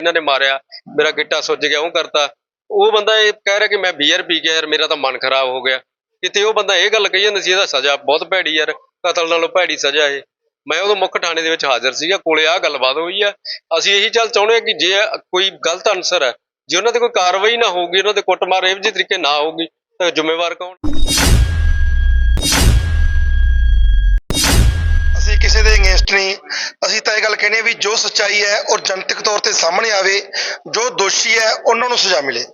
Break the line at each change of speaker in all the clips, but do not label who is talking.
ਇਹਨਾਂ ਨੇ ਮਾਰਿਆ, ਮੇਰਾ ਗਿੱਟਾ ਸੁੱਜ ਗਿਆ, ਉਹ ਕਰਤਾ। ਉਹ ਬੰਦਾ ਇਹ ਕਹਿ ਰਿਹਾ ਕਿ ਮੈਂ ਬੀਅਰ ਪੀ ਕੇ ਯਾਰ, ਮੇਰਾ ਤਾਂ ਮਨ ਖਰਾਬ ਹੋ ਗਿਆ। ਕਿਤੇ ਉਹ ਬੰਦਾ ਇਹ ਗੱਲ ਕਹੀ ਜਾਂਦਾ ਸੀ, ਇਹਦਾ ਸਜ਼ਾ ਬਹੁਤ ਭੈੜੀ ਯਾਰ, ਕਤਲ ਨਾਲੋਂ ਭੈੜੀ ਸਜ਼ਾ ਇਹ। ਮੈਂ ਉਦੋਂ ਮੁੱਖ ਥਾਣੇ ਦੇ ਵਿੱਚ ਹਾਜ਼ਰ ਸੀਗਾ, ਕੋਲੇ ਆਹ ਗੱਲਬਾਤ ਹੋਈ ਆ। ਅਸੀਂ ਇਹੀ ਚੱਲ ਚਾਹੁੰਦੇ ਹਾਂ ਕਿ ਜੇ ਕੋਈ ਗਲਤ ਅਨਸਰ ਹੈ, ਜੇ ਉਹਨਾਂ ਤੇ ਕੋਈ ਕਾਰਵਾਈ ਨਾ ਹੋਊਗੀ, ਉਹਨਾਂ ਤੇ ਕੁੱਟਮਾਰ ਇਹੋ ਜਿਹੇ ਤਰੀਕੇ ਨਾ ਹੋਊਗੀ, ਤਾਂ ਜ਼ਿੰਮੇਵਾਰ ਕੌਣ?
ਕਿਸੇ ਦੇ ਅਗੇਂਸਟ ਨਹੀਂ ਅਸੀਂ ਤਾਂ ਇਹ ਗੱਲ ਕਹਿੰਦੇ ਹਾਂ ਵੀ ਜੋ ਸੱਚਾਈ ਹੈ ਔਰ ਜਨਤਕ ਤੌਰ ਤੇ ਸਾਹਮਣੇ ਆਵੇ, ਜੋ ਦੋਸ਼ੀ ਹੈ ਉਹਨਾਂ ਨੂੰ ਸਜ਼ਾ ਮਿਲੇ।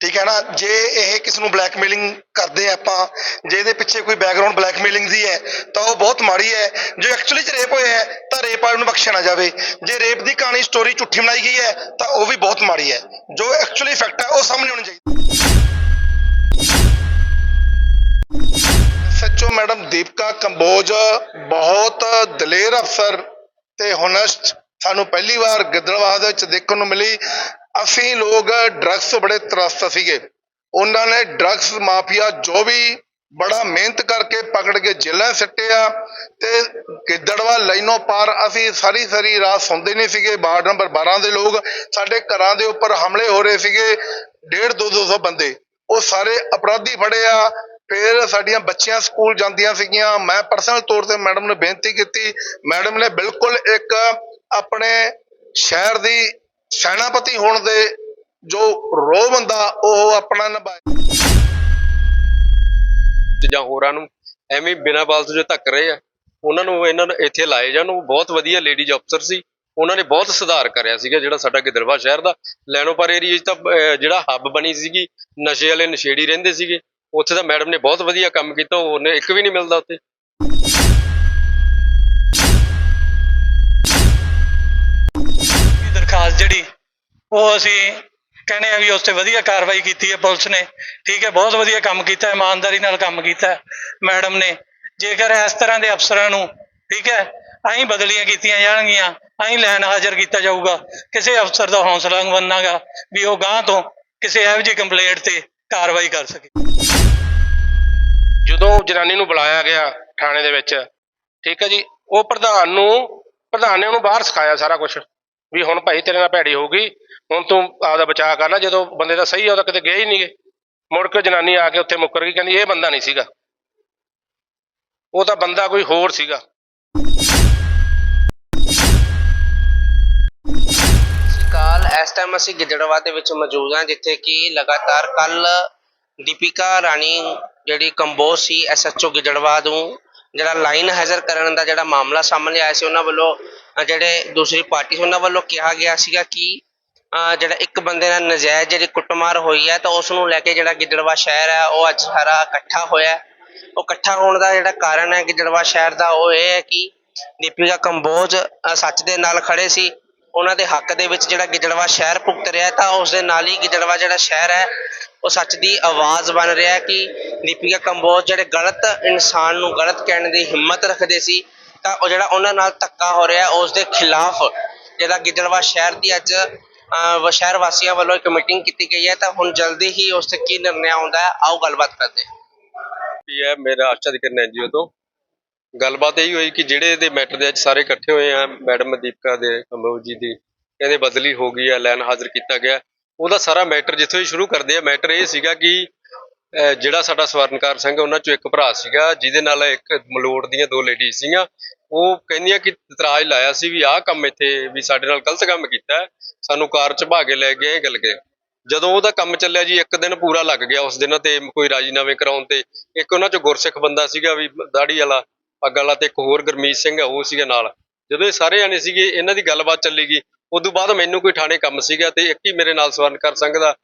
ਠੀਕ ਹੈ ਨਾ? ਜੇ ਇਹ ਕਿਸ ਨੂੰ ਬਲੈਕਮੇਲਿੰਗ ਕਰਦੇ ਆ ਆਪਾਂ, ਜੇ ਇਹਦੇ ਪਿੱਛੇ ਕੋਈ ਬੈਕਗ੍ਰਾਉਂਡ ਬਲੈਕਮੇਲਿੰਗ ਦੀ ਹੈ, ਤਾਂ ਉਹ ਬਹੁਤ ਮਾੜੀ ਹੈ। ਜੇ ਐਕਚੁਅਲੀ ਚ ਰੇਪ ਹੋਇਆ ਹੈ, ਤਾਂ ਰੇਪ ਵਾਲੇ ਨੂੰ ਬਖਸ਼ਿਆ ਨਾ ਜਾਵੇ। ਜੇ ਰੇਪ ਦੀ ਕਹਾਣੀ ਸਟੋਰੀ ਝੂਠੀ ਬਣਾਈ ਗਈ ਹੈ, ਤਾਂ ਉਹ ਵੀ ਬਹੁਤ ਮਾੜੀ ਹੈ। ਜੋ ਐਕਚੁਅਲੀ ਫੈਕਟ ਹੈ, ਉਹ ਸਾਹਮਣੇ ਆਉਣੀ ਚਾਹੀਦੀ ਸੱਚੋ ਮੈਡਮ ਦੀਪਕਾ ਕੰਬੋਜ ਬਹੁਤ ਦਲੇਰ ਅਫਸਰ ਤੇ ਹੁਨਸਟ ਸਾਨੂੰ ਪਹਿਲੀ ਵਾਰ ਗਿੱਦੜਵਾਹ ਦੇ ਵਿੱਚ ਦੇਖਣ ਨੂੰ ਮਿਲੀ। ਅਸੀਂ ਲੋਕ ਡਰੱਗਸ ਤੋਂ ਬੜੇ ਤਰਸਤ ਸੀਗੇ। ਉਹਨਾਂ ਨੇ ਡਰੱਗਸ ਮਾਫੀਆ ਜੋ ਵੀ ਬੜਾ ਮਿਹਨਤ ਕਰਕੇ ਪਕੜ ਕੇ ਜੇਲ੍ਹਾਂ ਸਿੱਟਿਆ ਤੇ ਗਿੱਦੜਵਾ ਲਾਈਨੋਂ ਪਾਰ ਅਸੀਂ ਸਾਰੀ ਸਾਰੀ ਰਾਤ ਸੌਂਦੇ ਨਹੀਂ ਸੀਗੇ। ਵਾਰਡ ਨੰਬਰ 12 ਦੇ ਲੋਕ ਸਾਡੇ ਘਰਾਂ ਦੇ ਉੱਪਰ ਹਮਲੇ ਹੋ ਰਹੇ ਸੀਗੇ। ਡੇਢ ਦੋ ਦੋ ਸੌ ਬੰਦੇ। ਉਹ ਸਾਰੇ ਅਪਰਾਧੀ ਫੜੇ ਆ। ਫਿਰ ਸਾਡੀਆਂ ਬੱਚੀਆਂ ਸਕੂਲ ਜਾਂਦੀਆਂ ਸੀਗੀਆਂ। ਮੈਂ ਪਰਸਨਲ ਤੌਰ ਤੇ ਮੈਡਮ ਨੂੰ ਬੇਨਤੀ ਕੀਤੀ। ਮੈਡਮ ਨੇ ਬਿਲਕੁਲ ਇੱਕ ਆਪਣੇ ਸ਼ਹਿਰ ਦੀ ਸੈਨਾਪਤੀ ਹੋਣ ਦੇ ਜੋ ਰੋਹ ਬੰਦਾ, ਉਹ ਆਪਣਾ ਨਿਭਾਇਆ
ਜਾਂ ਹੋਰਾਂ ਨੂੰ ਐਵੇਂ ਹੀ ਬਿਨਾਂ ਬਾਲਤ ਜੋ ਧੱਕ ਰਹੇ ਆ, ਉਹਨਾਂ ਨੂੰ ਇਹਨਾਂ ਨੂੰ ਇੱਥੇ ਲਾਏ ਜਾਣ। ਉਹ ਬਹੁਤ ਵਧੀਆ ਲੇਡੀਜ਼ ਅਫਸਰ ਸੀ। ਉਹਨਾਂ ਨੇ ਬਹੁਤ ਸੁਧਾਰ ਕਰਿਆ ਸੀਗਾ ਜਿਹੜਾ ਸਾਡਾ ਗਿੱਦੜਵਾ ਸ਼ਹਿਰ ਦਾ। ਲੈਣੋਪਰ ਏਰੀਆ 'ਚ ਤਾਂ ਜਿਹੜਾ ਹੱਬ ਬਣੀ ਸੀਗੀ, ਨਸ਼ੇ ਵਾਲੇ ਨਸ਼ੇੜੀ ਰਹਿੰਦੇ ਸੀਗੇ। ਉੱਥੇ ਤਾਂ ਮੈਡਮ ਨੇ ਬਹੁਤ ਵਧੀਆ ਕੰਮ ਕੀਤਾ, ਉਹਨੇ ਇੱਕ ਵੀ ਨਹੀਂ ਮਿਲਦਾ ਉੱਥੇ।
ਦਰਖਾਸਤ ਜਿਹੜੀ, ਉਹ ਅਸੀਂ ਕਹਿੰਦੇ ਆ ਵੀ ਉਸ ਤੇ ਵਧੀਆ ਕਾਰਵਾਈ ਕੀਤੀ ਹੈ ਪੁਲਿਸ ਨੇ। ਠੀਕ ਹੈ, ਬਹੁਤ ਵਧੀਆ ਕੰਮ ਕੀਤਾ, ਇਮਾਨਦਾਰੀ ਨਾਲ ਕੰਮ ਕੀਤਾ ਮੈਡਮ ਨੇ। ਜੇਕਰ ਇਸ ਤਰ੍ਹਾਂ ਦੇ ਅਫਸਰਾਂ ਨੂੰ, ਠੀਕ ਹੈ ਐਂ ਬਦਲੀਆਂ ਕੀਤੀਆਂ ਜਾਣਗੀਆਂ ਐਂ ਲੈਣ ਹਾਜ਼ਰ ਕੀਤਾ ਜਾਊਗਾ। ਕਿਸੇ ਅਫਸਰ ਦਾ ਹੌਸਲਾ ਨਹੀਂ ਬਣਨਾਗਾ ਵੀ ਉਹ ਗਾਂ ਤੋਂ ਕਿਸੇ ਇਹੋ ਜਿਹੀ ਕੰਪਲੇਂਟ ਤੇ ਕਾਰਵਾਈ ਕਰ ਸਕੇ।
ਜਦੋਂ ਜਨਾਨੀ ਨੂੰ ਬੁਲਾਇਆ ਗਿਆ ਥਾਣੇ ਦੇ ਵਿੱਚ, ਠੀਕ ਹੈ ਜੀ, ਉਹ ਪ੍ਰਧਾਨ ਨੂੰ, ਪ੍ਰਧਾਨ ਨੇ ਉਹਨੂੰ ਬਾਹਰ ਸਿਖਾਇਆ ਸਾਰਾ ਕੁਝ ਵੀ ਹੁਣ ਭਾਈ ਤੇਰੇ ਨਾਲ ਭੈੜੀ ਹੋਊਗੀ, ਹੁਣ ਤੂੰ ਆਪਦਾ ਬਚਾਅ ਕਰ ਲੈ, ਜਦੋਂ ਬੰਦੇ ਦਾ ਸਹੀ ਆ, ਉਹ ਕਿਤੇ ਗਿਆ ਹੀ ਨਹੀਂਗੇ ਮੁੜ ਕੇ ਜਨਾਨੀ ਆ ਕੇ ਉੱਥੇ ਮੁੱਕਰ ਗਈ, ਕਹਿੰਦੀ ਇਹ ਬੰਦਾ ਨਹੀਂ ਸੀਗਾ। ਉਹ ਤਾਂ ਬੰਦਾ ਕੋਈ ਹੋਰ ਸੀਗਾ।
ਕਾਲ ਇਸ ਟਾਈਮ ਅਸੀਂ ਗਿੱਦੜਵਾ ਦੇ ਵਿੱਚ ਮੌਜੂਦ ਹਾਂ, ਜਿੱਥੇ ਕਿ ਲਗਾਤਾਰ ਕੱਲ ਦੀਪਿਕਾ ਰਾਣੀ ਜਿਹੜੀ ਕੰਬੋਜ ਸੀ ਐਸਐਚਓ ਗਿੱਦੜਵਾ ਨੂੰ ਜਿਹੜਾ ਲਾਈਨ ਹਾਜ਼ਰ ਕਰਨ ਦਾ ਜਿਹੜਾ ਮਾਮਲਾ ਸਾਹਮਣੇ ਆਇਆ ਸੀ ਉਹਨਾਂ ਵੱਲੋਂ ਜਿਹੜੇ ਦੂਸਰੀ ਪਾਰਟੀ ਸੀ ਉਹਨਾਂ ਵੱਲੋਂ ਕਿਹਾ ਗਿਆ ਸੀਗਾ ਕਿ ਅ, ਜਿਹੜਾ ਇੱਕ ਬੰਦੇ ਨਾਲ ਨਜਾਇਜ਼ ਜਿਹੜੀ ਕੁੱਟਮਾਰ ਹੋਈ ਹੈ ਤਾਂ ਉਸ ਨੂੰ ਲੈ ਕੇ ਜਿਹੜਾ ਗਿੱਦੜਵਾ ਸ਼ਹਿਰ ਹੈ ਉਹ ਅੱਜ ਸਾਰਾ ਇਕੱਠਾ ਹੋਇਆ ਉਹ ਇਕੱਠਾ ਹੋਣ ਦਾ ਜਿਹੜਾ ਕਾਰਨ ਹੈ ਗਿੱਦੜਵਾ ਸ਼ਹਿਰ ਦਾ ਉਹ ਇਹ ਹੈ ਕਿ ਦੀਪਿਕਾ ਕੰਬੋਜ ਸੱਚ ਦੇ ਨਾਲ ਖੜੇ ਸੀ। ਉਹਨਾਂ ਦੇ ਹੱਕ ਦੇ ਵਿੱਚ ਜਿਹੜਾ ਗਿੱਦੜਵਾ ਸ਼ਹਿਰ ਭੁਗਤ ਰਿਹਾ ਤਾਂ ਉਸ ਦੇ ਨਾਲ ਹੀ ਗਿੱਦੜਵਾ ਜਿਹੜਾ ਸ਼ਹਿਰ ਹੈ, ਉਹ ਸੱਚ ਦੀ ਆਵਾਜ਼ ਬਣ ਰਿਹਾ ਕਿ ਦੀਪਿਕਾ ਕੰਬੋਜ ਜਿਹੜੇ ਗਲਤ ਇਨਸਾਨ ਨੂੰ ਗਲਤ ਕਹਿਣ ਦੀ ਹਿੰਮਤ ਰੱਖਦੇ ਸੀ, ਤਾਂ ਉਹ ਜਿਹੜਾ ਉਹਨਾਂ ਨਾਲ ਧੱਕਾ ਹੋ ਰਿਹਾ ਉਸ ਦੇ ਖਿਲਾਫ ਜਿਹੜਾ ਗਿੱਦੜਵਾ ਸ਼ਹਿਰ ਦੀ ਅੱਜ ਸ਼ਹਿਰ ਵਾਸੀਆਂ ਵੱਲੋਂ ਇੱਕ ਮੀਟਿੰਗ ਕੀਤੀ ਗਈ ਹੈ, ਤਾਂ ਹੁਣ ਜਲਦੀ ਹੀ ਉਸ ਤੇ ਕੀ ਨਿਰਣੈ ਆਉਂਦਾ ਹੈ, ਆਓ ਗੱਲਬਾਤ ਕਰਦੇ ਹਾਂ।
ਵੀ ਮੇਰਾ ਆਸ਼ਾ ਦੀ ਐਨਜੀਓ ਤੋਂ ਗੱਲਬਾਤ ਇਹੀ ਹੋਈ ਕਿ ਜਿਹੜੇ ਇਹਦੇ ਮੈਟਰ ਦੇ ਅੱਜ ਸਾਰੇ ਇਕੱਠੇ ਹੋਏ ਆ, ਮੈਡਮ ਦੀਪਕਾ ਦੇ ਕੰਬੋਜ ਜੀ ਦੀ, ਕਹਿੰਦੇ ਬਦਲੀ ਹੋ ਗਈ ਹੈ ਲੈਣ ਹਾਜ਼ਰ ਕੀਤਾ ਗਿਆ। ਉਹਦਾ ਸਾਰਾ ਮੈਟਰ ਜਿੱਥੋਂ ਹੀ ਸ਼ੁਰੂ ਕਰਦੇ ਆ, ਮੈਟਰ ਇਹ ਸੀਗਾ ਕਿ ਜਿਹੜਾ ਸਾਡਾ ਸਵਰਨਕਾਰ ਸਿੰਘ ਉਹਨਾਂ ਚੋਂ ਇੱਕ ਭਰਾ ਸੀਗਾ, ਜਿਹਦੇ ਨਾਲ ਇੱਕ ਮਲੋਟ ਦੀਆਂ ਦੋ ਲੇਡੀ ਸੀਗੀਆਂ। ਉਹ ਕਹਿੰਦੀਆਂ ਕਿ ਇਤਰਾਜ਼ ਲਾਇਆ ਸੀ ਵੀ ਆਹ ਕੰਮ ਇੱਥੇ ਵੀ ਸਾਡੇ ਨਾਲ ਗਲਤ ਕੰਮ ਕੀਤਾ, ਸਾਨੂੰ ਕਾਰ ਚ ਭਾਗੇ ਲੈ ਗਏ ਇਹ ਗੱਲ ਗਏ। ਜਦੋਂ ਉਹਦਾ ਕੰਮ ਚੱਲਿਆ ਜੀ, ਇੱਕ ਦਿਨ ਪੂਰਾ ਲੱਗ ਗਿਆ ਉਸ ਦਿਨ ਤੇ ਕੋਈ ਰਾਜੀਨਾਮੇ ਕਰਾਉਣ ਤੇ। ਇੱਕ ਉਹਨਾਂ ਚੋਂ ਗੁਰਸਿੱਖ ਬੰਦਾ ਸੀਗਾ ਵੀ ਦਾੜੀ ਵਾਲਾ ਪੱਗ ਵਾਲਾ ਤੇ ਇੱਕ ਹੋਰ ਗੁਰਮੀਤ ਸਿੰਘ ਆ, ਉਹ ਸੀਗਾ ਨਾਲ। ਜਦੋਂ ਇਹ ਸਾਰੇ ਜਾਣੇ ਸੀਗੇ, ਇਹਨਾਂ ਦੀ ਗੱਲਬਾਤ ਚੱਲੀ ਗਈ। ਉਦੋਂ ਬਾਅਦ ਮੈਨੂੰ ਕੋਈ ਥਾਣੇ ਕੰਮ ਸੀਗਾ ਤੇ ਇੱਕ ਹੀ ਮੇਰੇ ਨਾਲ ਸਵਰਨਕਰ ਸਿੰਘ ਦਾ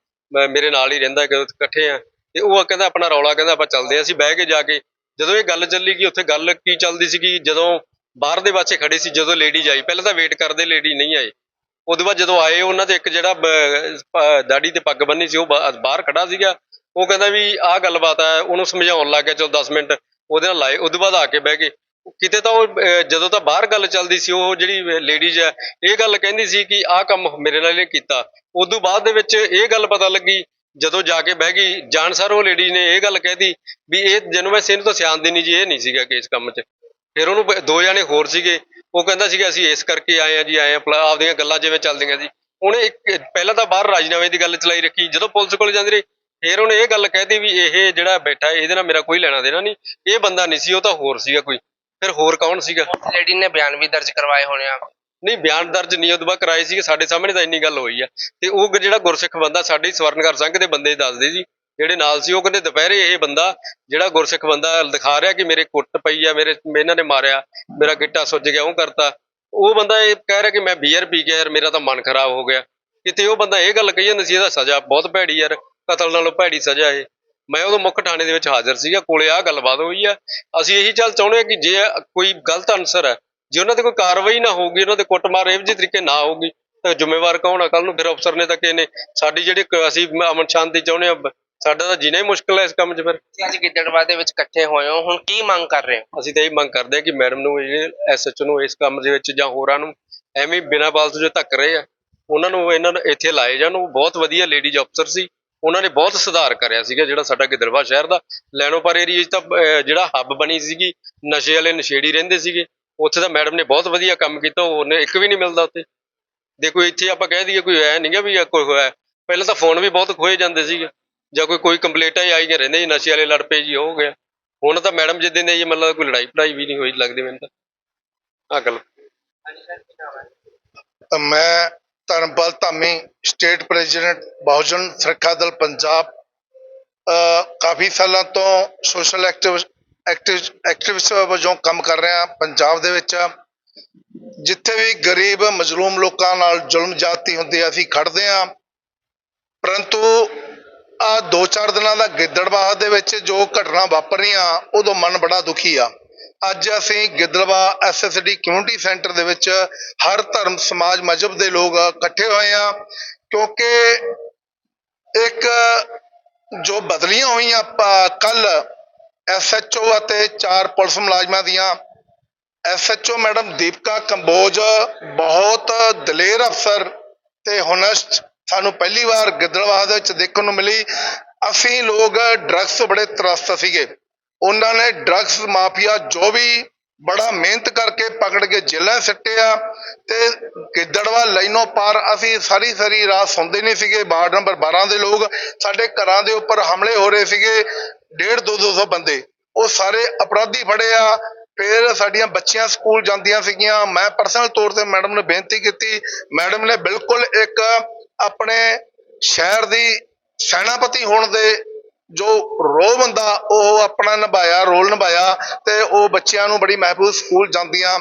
ਮੇਰੇ ਨਾਲ ਹੀ ਰਹਿੰਦਾ ਕਿ ਇਕੱਠੇ ਆ। ਤੇ ਉਹ ਕਹਿੰਦਾ ਆਪਣਾ ਰੌਲਾ, ਕਹਿੰਦਾ ਆਪਾਂ ਚੱਲਦੇ ਆ। ਅਸੀਂ ਬਹਿ ਕੇ ਜਾ ਕੇ ਜਦੋਂ ਇਹ ਗੱਲ ਚੱਲੀ ਗਈ, ਉੱਥੇ ਗੱਲ ਕੀ ਚੱਲਦੀ ਸੀਗੀ? ਜਦੋਂ ਬਾਹਰ ਦੇ ਬੱਚੇ ਖੜੇ ਸੀ, ਜਦੋਂ ਲੇਡੀ ਆਈ। ਪਹਿਲਾਂ ਤਾਂ ਵੇਟ ਕਰਦੇ ਲੇਡੀ ਨਹੀਂ ਆਏ। ਉਦੋਂ ਬਾਅਦ ਜਦੋਂ ਆਏ, ਉਹਨਾਂ ਦੇ ਇੱਕ ਜਿਹੜਾ ਬ- ਦਾੜੀ ਤੇ ਪੱਗ ਬੰਨੀ ਸੀ, ਉਹ ਬਾਹਰ ਖੜਾ ਸੀਗਾ। ਉਹ ਕਹਿੰਦਾ ਵੀ ਆਹ ਗੱਲਬਾਤ ਹੈ ਉਹਨੂੰ ਸਮਝਾਉਣ ਲੱਗ ਗਿਆ, ਚਲੋ 10 ਮਿੰਟ। ਉਹਦੇ ਨਾਲ ਲਾਏ, ਉਹਦੇ ਬਾਅਦ ਆ ਕੇ ਬਹਿ ਗਏ। ਕਿਤੇ ਤਾਂ ਉਹ ਜਦੋਂ ਤਾਂ ਬਾਹਰ ਗੱਲ ਚੱਲਦੀ ਸੀ, ਉਹ ਜਿਹੜੀ ਲੇਡੀਜ਼ ਹੈ, ਇਹ ਗੱਲ ਕਹਿੰਦੀ ਸੀ ਕਿ ਆਹ ਕੰਮ ਮੇਰੇ ਨਾਲ ਇਹ ਕੀਤਾ। ਉਦੋਂ ਬਾਅਦ ਦੇ ਵਿੱਚ ਇਹ ਗੱਲ ਪਤਾ ਲੱਗੀ, ਜਦੋਂ ਜਾ ਕੇ ਬਹਿ ਗਈ ਜਾਣਸਾਰ ਉਹ ਲੇਡੀ ਨੇ ਇਹ ਗੱਲ ਕਹਿਦੀ ਵੀ ਇਹ ਜਿਹਨੂੰ ਵੈਸੇ ਇਹਨੂੰ ਤਾਂ ਸਿਆਣ ਦੇਣੀ ਜੀ, ਇਹ ਨਹੀਂ ਸੀਗਾ ਕਿ ਇਸ ਕੰਮ 'ਚ। ਫਿਰ ਉਹਨੂੰ ਦੋ ਜਣੇ ਹੋਰ ਸੀਗੇ, ਉਹ ਕਹਿੰਦਾ ਸੀਗਾ, ਅਸੀਂ ਇਸ ਕਰਕੇ ਆਏ ਆ ਜੀ, ਆਏ ਆ ਆਪਦੀਆਂ ਗੱਲਾਂ ਜਿਵੇਂ ਚੱਲਦੀਆਂ ਸੀ। ਉਹਨੇ ਪਹਿਲਾਂ ਤਾਂ ਬਾਹਰ ਰਾਜੀਨਾਮੇ ਦੀ ਗੱਲ ਚਲਾਈ ਰੱਖੀ, ਜਦੋਂ ਪੁਲਿਸ ਕੋਲ ਜਾਂਦੇ ਰਹੇ ਫਿਰ ਉਹਨੇ ਇਹ ਗੱਲ ਕਹਿਤੀ ਵੀ ਇਹ ਜਿਹੜਾ ਬੈਠਾ ਇਹਦੇ ਨਾਲ ਮੇਰਾ ਕੋਈ ਲੈਣਾ ਦੇਣਾ ਨਹੀਂ। ਇਹ ਬੰਦਾ ਨਹੀਂ ਸੀ ਉਹ ਤਾਂ ਹੋਰ ਸੀਗਾ ਕੋਈ। ਫਿਰ ਹੋਰ ਕੌਣ ਸੀਗਾ?
ਲੇਡੀ ਨੇ ਬਿਆਨ ਵੀ ਦਰਜ ਕਰਵਾਏ ਹੋਣੇ ਆ।
ਨਹੀਂ ਬਿਆਨ ਦਰਜ ਨਹੀਂ ਉਦੋਂ ਬਾਅਦ ਕਰਾਏ ਸੀਗੇ। ਸਾਡੇ ਸਾਹਮਣੇ ਤਾਂ ਇੰਨੀ ਗੱਲ ਹੋਈ ਆ। ਤੇ ਉਹ ਜਿਹੜਾ ਗੁਰਸਿੱਖ ਬੰਦਾ ਸਾਡੇ ਸਵਰਨਗਰ ਸੰਘ ਦੇ ਬੰਦੇ ਦੱਸਦੇ ਸੀ ਜਿਹੜੇ ਨਾਲ ਸੀ ਉਹ ਕਹਿੰਦੇ ਦੁਪਹਿਰੇ ਇਹ ਬੰਦਾ ਜਿਹੜਾ ਗੁਰਸਿੱਖ ਬੰਦਾ ਦਿਖਾ ਰਿਹਾ ਕਿ ਮੇਰੇ ਕੁੱਟ ਪਈ ਆ ਮੇਰੇ ਇਹਨਾਂ ਨੇ ਮਾਰਿਆ ਮੇਰਾ ਗਿੱਟਾ ਸੁੱਜ ਗਿਆ ਉਹ ਕਰਤਾ। ਉਹ ਬੰਦਾ ਇਹ ਕਹਿ ਰਿਹਾ ਕਿ ਮੈਂ ਬੀਅਰ ਪੀ ਕੇ ਯਾਰ ਮੇਰਾ ਤਾਂ ਮਨ ਖਰਾਬ ਹੋ ਗਿਆ। ਕਿਤੇ ਉਹ ਬੰਦਾ ਇਹ ਗੱਲ ਕਹੀ ਜਾਂਦਾ ਸੀ ਇਹਦਾ ਸਜ਼ਾ ਬਹੁਤ ਭੈੜੀ ਯਾਰ। ਕਤਲ ਨਾਲੋਂ ਭੈੜੀ ਸਜ਼ਾ ਇਹ। ਮੈਂ ਉਦੋਂ ਮੁੱਖ ਥਾਣੇ ਦੇ ਵਿੱਚ ਹਾਜ਼ਰ ਸੀਗਾ ਕੋਲੇ ਆਹ ਗੱਲਬਾਤ ਹੋਈ ਆ। ਅਸੀਂ ਇਹੀ ਚੱਲ ਚਾਹੁੰਦੇ ਆ ਕਿ ਜੇ ਕੋਈ ਗਲਤ ਅਨਸਰ ਹੈ ਜੇ ਉਹਨਾਂ ਤੇ ਕੋਈ ਕਾਰਵਾਈ ਨਾ ਹੋਊਗੀ ਉਹਨਾਂ ਤੇ ਕੁੱਟਮਾਰ ਇਹੋ ਜਿਹੇ ਤਰੀਕੇ ਨਾ ਹੋਊਗੀ ਤਾਂ ਜ਼ਿੰਮੇਵਾਰ ਕੌਣ ਆ? ਕੱਲ ਨੂੰ ਫਿਰ ਅਫਸਰ ਨੇ ਤਾਂ ਕਿਸੇ ਨੇ ਸਾਡੀ ਜਿਹੜੀ ਅਸੀਂ ਅਮਨ ਸ਼ਾਂਤੀ ਚਾਹੁੰਦੇ ਆ ਸਾਡਾ ਤਾਂ ਜੀਣਾ ਹੀ ਮੁਸ਼ਕਲ ਹੈ ਇਸ ਕੰਮ 'ਚ ਫਿਰ।
ਅੱਜ ਗਿੱਦੜਵਾ ਦੇ ਵਿੱਚ ਇਕੱਠੇ ਹੋਏ ਹੋ ਹੁਣ ਕੀ ਮੰਗ ਕਰ ਰਹੇ ਹੋ?
ਅਸੀਂ ਤਾਂ ਇਹ ਮੰਗ ਕਰਦੇ ਹਾਂ ਕਿ ਮੈਡਮ ਨੂੰ ਇਹ ਐਸਐਚਓ ਨੂੰ ਇਸ ਕੰਮ ਦੇ ਵਿੱਚ ਜਾਂ ਹੋਰਾਂ ਨੂੰ ਐਵੇਂ ਬਿਨਾਂ ਬਾਲਤ ਜੋ ਧੱਕ ਰਹੇ ਆ ਉਹਨਾਂ ਨੂੰ ਇਹਨਾਂ ਨੂੰ ਇੱਥੇ ਲਾਏ ਜਾਣ। ਉਹ ਬਹੁਤ ਵਧੀਆ ਲੇਡੀਜ਼ ਅਫਸਰ ਸੀ। ਉਹਨਾਂ ਨੇ ਬਹੁਤ ਸੁਧਾਰ ਕਰਿਆ ਸੀਗਾ ਜਿਹੜਾ ਸਾਡਾ ਗਿੱਦੜਵਾ ਸ਼ਹਿਰ ਦਾ। ਲੈਣੋਪਰ ਏਰੀਆ 'ਚ ਤਾਂ ਜਿਹੜਾ ਹੱਬ ਬਣੀ ਸੀਗੀ, ਨਸ਼ੇ ਵਾਲੇ ਨਸ਼ੇੜੀ ਰਹਿੰਦੇ ਸੀਗੇ। ਉੱਥੇ ਤਾਂ ਮੈਡਮ ਨੇ ਬਹੁਤ ਵਧੀਆ ਕੰਮ ਕੀਤਾ, ਉਹਨੇ ਇੱਕ ਵੀ ਨਹੀਂ ਮਿਲਦਾ ਉੱਥੇ। ਦੇਖੋ, ਇੱਥੇ ਆਪਾਂ ਕਹਿ ਦਈਏ ਕੋਈ ਐ ਨਹੀਂਗਾ ਵੀ ਕੋਈ ਹੋਇਆ। ਪਹਿਲਾਂ ਤਾਂ ਫੋਨ ਵੀ ਬਹੁਤ ਖੋਏ ਜਾਂਦੇ ਸੀਗੇ। ਜਾਂ ਕੋਈ ਕੋਈ ਕੰਪਲੇਂਟਾਂ ਹੀ ਆਈਆਂ ਰਹਿੰਦੇ ਜੀ ਨਸ਼ੇ ਵਾਲੇ ਲੜ ਪਏ ਜੀ, ਹੋ ਗਿਆ। ਹੁਣ ਤਾਂ ਮੈਡਮ ਜਿੱਦਾਂ ਦੇ ਜੀ, ਮਤਲਬ ਕੋਈ ਲੜਾਈ ਪੜਾਈ ਵੀ ਨਹੀਂ ਹੋਈ ਲੱਗਦੀ ਮੈਨੂੰ ਤਾਂ। ਆਹ ਗੱਲ।
ਤਾਂ ਮੈਂ ਧਰਮਪਾਲ ਧਾਮੀ ਸਟੇਟ ਪ੍ਰੈਜ਼ੀਡੈਂਟ ਬਹੁਜਨ ਸੁਰੱਖਿਆ ਦਲ ਪੰਜਾਬ ਕਾਫੀ ਸਾਲਾਂ ਤੋਂ ਸੋਸ਼ਲ ਐਕਟਿਵ ਐਕਟਿਵ ਐਕਟਿਵਿਸਟ ਵਜੋਂ ਕੰਮ ਕਰ ਰਿਹਾ ਪੰਜਾਬ ਦੇ ਵਿੱਚ। ਜਿੱਥੇ ਵੀ ਗਰੀਬ ਮਜ਼ਲੂਮ ਲੋਕਾਂ ਨਾਲ ਜ਼ੁਲਮ ਜਾਤੀ ਹੁੰਦੀ ਆ, ਅਸੀਂ ਖੜਦੇ ਆ ਪਰੰਤੂ ਆ ਦੋ ਚਾਰ ਦਿਨਾਂ ਦਾ ਗਿੱਦੜਬਾਹ ਦੇ ਵਿੱਚ ਜੋ ਘਟਨਾ ਵਾਪਰੀਆਂ ਉਦੋਂ ਮਨ ਬੜਾ ਦੁਖੀ ਆ। ਅੱਜ ਅਸੀਂ ਗਿੱਦੜਬਾਹ ਐਸਐਸਡੀ ਕਮਿਊਨਿਟੀ ਸੈਂਟਰ ਦੇ ਵਿੱਚ ਹਰ ਧਰਮ ਸਮਾਜ ਮਜਹਬ ਦੇ ਲੋਕ ਇਕੱਠੇ ਹੋਏ ਆ ਕਿਉਂਕਿ ਇੱਕ ਜੋ ਬਦਲੀਆਂ ਹੋਈਆਂ ਕੱਲ ਐਸਐਚਓ ਅਤੇ ਚਾਰ ਪੁਲਿਸ ਮੁਲਾਜ਼ਮਾਂ ਦੀਆਂ ਐਸਐਚਓ ਮੈਡਮ ਦੀਪਕਾ ਕੰਬੋਜ ਬਹੁਤ ਦਲੇਰ ਅਫਸਰ ਤੇ ਹੁਨਸਟ ਸਾਨੂੰ ਪਹਿਲੀ ਵਾਰ ਗਿੱਦੜਬਾਹ ਦੇ ਵਿੱਚ ਦੇਖਣ ਨੂੰ ਮਿਲੀ। ਅਸੀਂ ਲੋਕ ਡਰੱਗਸ ਤੋਂ ਬੜੇ ਤਰਸਤ ਸੀਗੇ। ਉਹਨਾਂ ਨੇ ਡਰੱਗਸ ਮਾਫੀਆ, ਜੋ ਵੀ ਬੜਾ ਮਿਹਨਤ ਕਰਕੇ ਪਕੜ ਕੇ ਜੇਲ੍ਹਾਂ 'ਚ ਸਿੱਟਿਆ ਤੇ ਗਿੱਦੜਵਾ ਲਾਈਨੋਂ ਪਾਰ ਅਸੀਂ ਸਾਰੀ ਸਾਰੀ ਰਾਤ ਸੌਂਦੇ ਨਹੀਂ ਸੀਗੇ, ਵਾਰਡ ਨੰਬਰ 12 ਦੇ ਲੋਕ ਸਾਡੇ ਘਰਾਂ ਦੇ ਉੱਪਰ ਹਮਲੇ ਹੋ ਰਹੇ ਸੀਗੇ, ਡੇਢ ਦੋ ਦੋ ਸੌ ਬੰਦੇ। ਉਹ ਸਾਰੇ ਅਪਰਾਧੀ ਫੜੇ ਆ। ਫਿਰ ਸਾਡੀਆਂ ਬੱਚੀਆਂ ਸਕੂਲ ਜਾਂਦੀਆਂ ਸੀਗੀਆਂ। ਮੈਂ ਪਰਸਨਲ ਤੌਰ ਤੇ ਮੈਡਮ ਨੂੰ ਬੇਨਤੀ ਕੀਤੀ। ਮੈਡਮ ਨੇ ਬਿਲਕੁਲ ਇੱਕ ਆਪਣੇ ਸ਼ਹਿਰ ਦੀ ਸੈਨਾਪਤੀ ਹੋਣ ਦੇ ਜੋ ਰੋਹ ਬੰਦਾ, ਉਹ ਆਪਣਾ ਨਿਭਾਇਆ, ਰੋਲ ਨਿਭਾਇਆ ਤੇ ਉਹ ਬੱਚਿਆਂ ਨੂੰ ਬੜੀ ਮਹਿਫੂਜ਼ ਸਕੂਲ ਜਾਂਦੀਆਂ।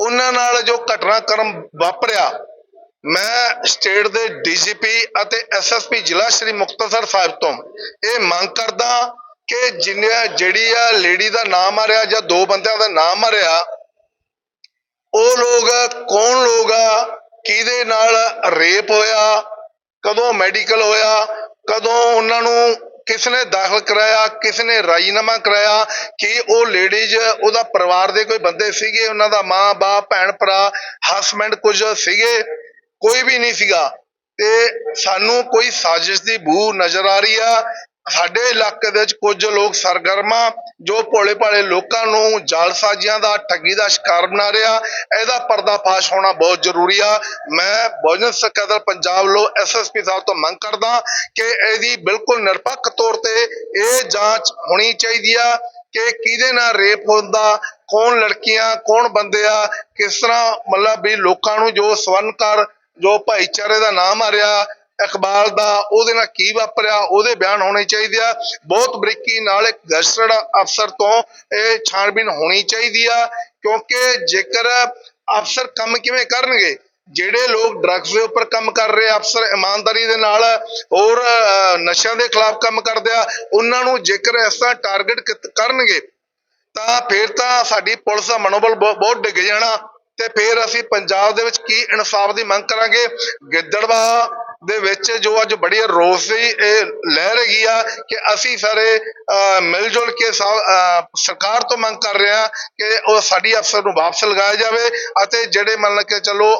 ਉਹਨਾਂ ਨਾਲ ਜੋ ਘਟਨਾਕ੍ਰਮ ਵਾਪਰਿਆ, ਮੈਂ ਸਟੇਟ ਦੇ ਡੀਜੀਪੀ ਅਤੇ ਐਸਐਸਪੀ ਜ਼ਿਲ੍ਹਾ ਸ਼੍ਰੀ ਮੁਕਤਸਰ ਸਾਹਿਬ ਤੋਂ ਇਹ ਮੰਗ ਕਰਦਾ ਕਿ ਜਿੰਨੇ ਜਿਹੜੀ ਆ ਲੇਡੀ ਦਾ ਨਾਮ ਮਾਰਿਆ ਜਾਂ ਦੋ ਬੰਦਿਆਂ ਦਾ ਨਾਮ ਮਾਰਿਆ, ਉਹ ਲੋਕ ਕੌਣ ਲੋਕ ਆ, ਕਿਹਦੇ ਨਾਲ ਰੇਪ ਹੋਇਆ, ਕਦੋਂ ਮੈਡੀਕਲ ਹੋਇਆ, ਕਦੋਂ ਉਹਨਾਂ ਨੂੰ ਕਿਸ ਨੇ ਦਾਖਲ ਕਰਾਇਆ ਕਿਸ ਨੇ ਰਾਜੀਨਾਮਾ ਕਰਾਇਆ, ਕਿ ਉਹ ਲੇਡੀਜ਼ ਉਹਦਾ ਪਰਿਵਾਰ ਦੇ ਕੋਈ ਬੰਦੇ ਸੀਗੇ, ਉਹਨਾਂ ਦਾ ਮਾਂ, ਬਾਪ, ਭੈਣ, ਭਰਾ ਹਸਬੈਂਡ ਕੁਝ ਸੀਗੇ? ਕੋਈ ਵੀ ਨਹੀਂ ਸੀਗਾ। ਤੇ ਸਾਨੂੰ ਕੋਈ ਸਾਜ਼ਿਸ਼ ਦੀ ਬੂ ਨਜ਼ਰ ਆ ਰਹੀ ਆ। ਸਾਡੇ ਇਲਾਕੇ ਦੇ ਵਿੱਚ ਕੁਝ ਲੋਕ ਸਰਗਰਮਾ, ਜੋ ਭੋਲੇ ਭਾਲੇ ਲੋਕਾਂ ਨੂੰ ਜਾਲਸਾਜ਼ੀਆਂ ਦਾ, ਠੱਗੀ ਦਾ ਸ਼ਿਕਾਰ ਬਣਾ ਰਿਹਾ, ਇਹਦਾ ਪਰਦਾਫਾਸ਼ ਹੋਣਾ ਬਹੁਤ ਜ਼ਰੂਰੀ ਆ। ਮੈਂ ਬਹੁਜਨ ਸਕੱਤਰ ਪੰਜਾਬ ਲੋ ਐਸਐਸਪੀ ਸਾਹਿਬ ਤੋਂ ਮੰਗ ਕਰਦਾ ਕਿ ਇਹਦੀ ਬਿਲਕੁਲ ਨਿਰਪੱਖ ਤੌਰ ਤੇ ਇਹ ਜਾਂਚ ਹੋਣੀ ਚਾਹੀਦੀ ਆ ਕਿ ਕਿਹਦੇ ਨਾਲ ਰੇਪ ਹੁੰਦਾ, ਕੌਣ ਲੜਕੀਆਂ, ਕੌਣ ਬੰਦੇ ਆ, ਕਿਸ ਤਰ੍ਹਾਂ ਮਤਲਬ ਵੀ ਲੋਕਾਂ ਨੂੰ ਜੋ ਸਵਰਨਕਾਰ ਜੋ ਭਾਈਚਾਰੇ ਦਾ ਨਾਮ ਆ ਰਿਹਾ ਇਕਬਾਲ ਦਾ ਉਹਦੇ ਨਾਲ ਕੀ ਵਾਪਰਿਆ ਉਹਦੇ ਬਿਆਨ ਹੋਣੇ ਚਾਹੀਦੇ ਆ। ਬਹੁਤ ਬਰੀਕੀ ਨਾਲ ਇੱਕ ਗਸਟਡ ਅਫਸਰ ਤੋਂ ਇਹ ਛਾਣਬੀਨ ਹੋਣੀ ਚਾਹੀਦੀ ਆ ਕਿਉਂਕਿ ਜੇਕਰ ਅਫਸਰ ਕੰਮ ਕਿਵੇਂ ਕਰਨਗੇ ਜਿਹੜੇ ਲੋਕ ਡਰੱਗਸ ਦੇ ਉੱਪਰ ਕੰਮ ਕਰ ਰਹੇ ਆ, ਅਫਸਰ ਇਮਾਨਦਾਰੀ ਦੇ ਨਾਲ ਹੋਰ ਨਸ਼ਿਆਂ ਦੇ ਖਿਲਾਫ ਕੰਮ ਕਰਦੇ ਆ ਉਹਨਾਂ ਨੂੰ ਜੇਕਰ ਇਸ ਤਰ੍ਹਾਂ ਟਾਰਗੇਟ ਕਰਨਗੇ ਤਾਂ ਫਿਰ ਤਾਂ ਸਾਡੀ ਪੁਲਿਸ ਦਾ ਮਨੋਬਲ ਬਹੁ- ਬਹੁਤ ਡਿੱਗ ਜਾਣਾ। ਤੇ ਫਿਰ ਅਸੀਂ ਪੰਜਾਬ ਦੇ ਵਿੱਚ ਕੀ ਇਨਸਾਫ ਦੀ ਮੰਗ ਕਰਾਂਗੇ? ਗਿੱਦੜਵਾ ਦੇ ਵਿੱਚ ਜੋ ਅੱਜ ਬੜੀ ਰੋਸ ਦੀ ਇਹ ਲਹਿਰ ਹੈਗੀ ਆ ਕਿ ਅਸੀਂ ਸਾਰੇ ਮਿਲ ਜੁਲ ਕੇ ਸਰਕਾਰ ਤੋਂ ਮੰਗ ਕਰ ਰਹੇ ਹਾਂ ਕਿ ਉਹ ਸਾਡੀ ਅਫਸਰ ਨੂੰ ਵਾਪਸ ਲਗਾਇਆ ਜਾਵੇ ਅਤੇ ਜਿਹੜੇ ਮੰਨ ਕੇ ਚਲੋ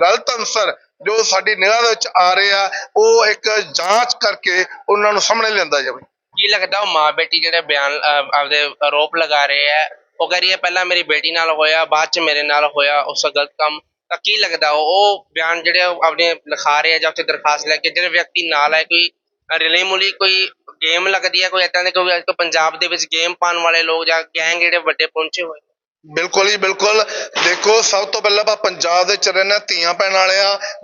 ਗਲਤ ਅਨਸਰ ਜੋ ਸਾਡੀ ਨਿਗਾਹ ਦੇ ਵਿੱਚ ਆ ਰਹੇ ਆ, ਉਹ ਇੱਕ ਜਾਂਚ ਕਰਕੇ ਉਹਨਾਂ ਨੂੰ ਸਾਹਮਣੇ ਲਿਆਂਦਾ ਜਾਵੇ।
ਕੀ ਲੱਗਦਾ ਉਹ ਮਾਂ ਬੇਟੀ ਜਿਹੜੇ ਬਿਆਨ ਆਪਦੇ ਆਰੋਪ ਲਗਾ ਰਹੇ ਆ, ਉਹ ਕਹ ਰਹੀ ਹੈ, ਪਹਿਲਾਂ ਮੇਰੀ ਬੇਟੀ ਨਾਲ ਹੋਇਆ, ਬਾਅਦ ਚ ਮੇਰੇ ਨਾਲ ਹੋਇਆ, ਉਸ ਗਲਤ ਕੰਮ। ਕੀ ਲੱਗਦਾ ਉਹ ਉਹ ਬਿਆਨ ਜਿਹੜੇ ਉਹ ਆਪਣੇ ਲਿਖਾ ਰਹੇ ਆ ਜਾਂ ਉੱਥੇ ਦਰਖਾਸਤ ਲੈ ਕੇ, ਜਿਹੜੇ ਵਿਅਕਤੀ ਨਾਲ ਹੈ, ਕੋਈ ਰਿਲੇ ਮੁਲੀ, ਕੋਈ ਗੇਮ ਲੱਗਦੀ ਹੈ, ਕੋਈ ਏਦਾਂ ਦੇ, ਕੋਈ ਅੱਜ ਕੱਲ੍ਹ ਪੰਜਾਬ ਦੇ ਵਿੱਚ ਗੇਮ ਪਾਉਣ ਵਾਲੇ ਲੋਕ ਜਾਂ ਗੈਂਗ ਜਿਹੜੇ ਵੱਡੇ ਪਹੁੰਚੇ ਹੋਏ।
ਬਿਲਕੁਲ ਜੀ, ਬਿਲਕੁਲ। ਦੇਖੋ, ਸਭ ਤੋਂ ਪਹਿਲਾਂ ਆਪਾਂ ਪੰਜਾਬ ਦੇ ਚ ਰਹਿੰਦੇ ਧੀਆਂ ਭੈਣ ਵਾਲੇ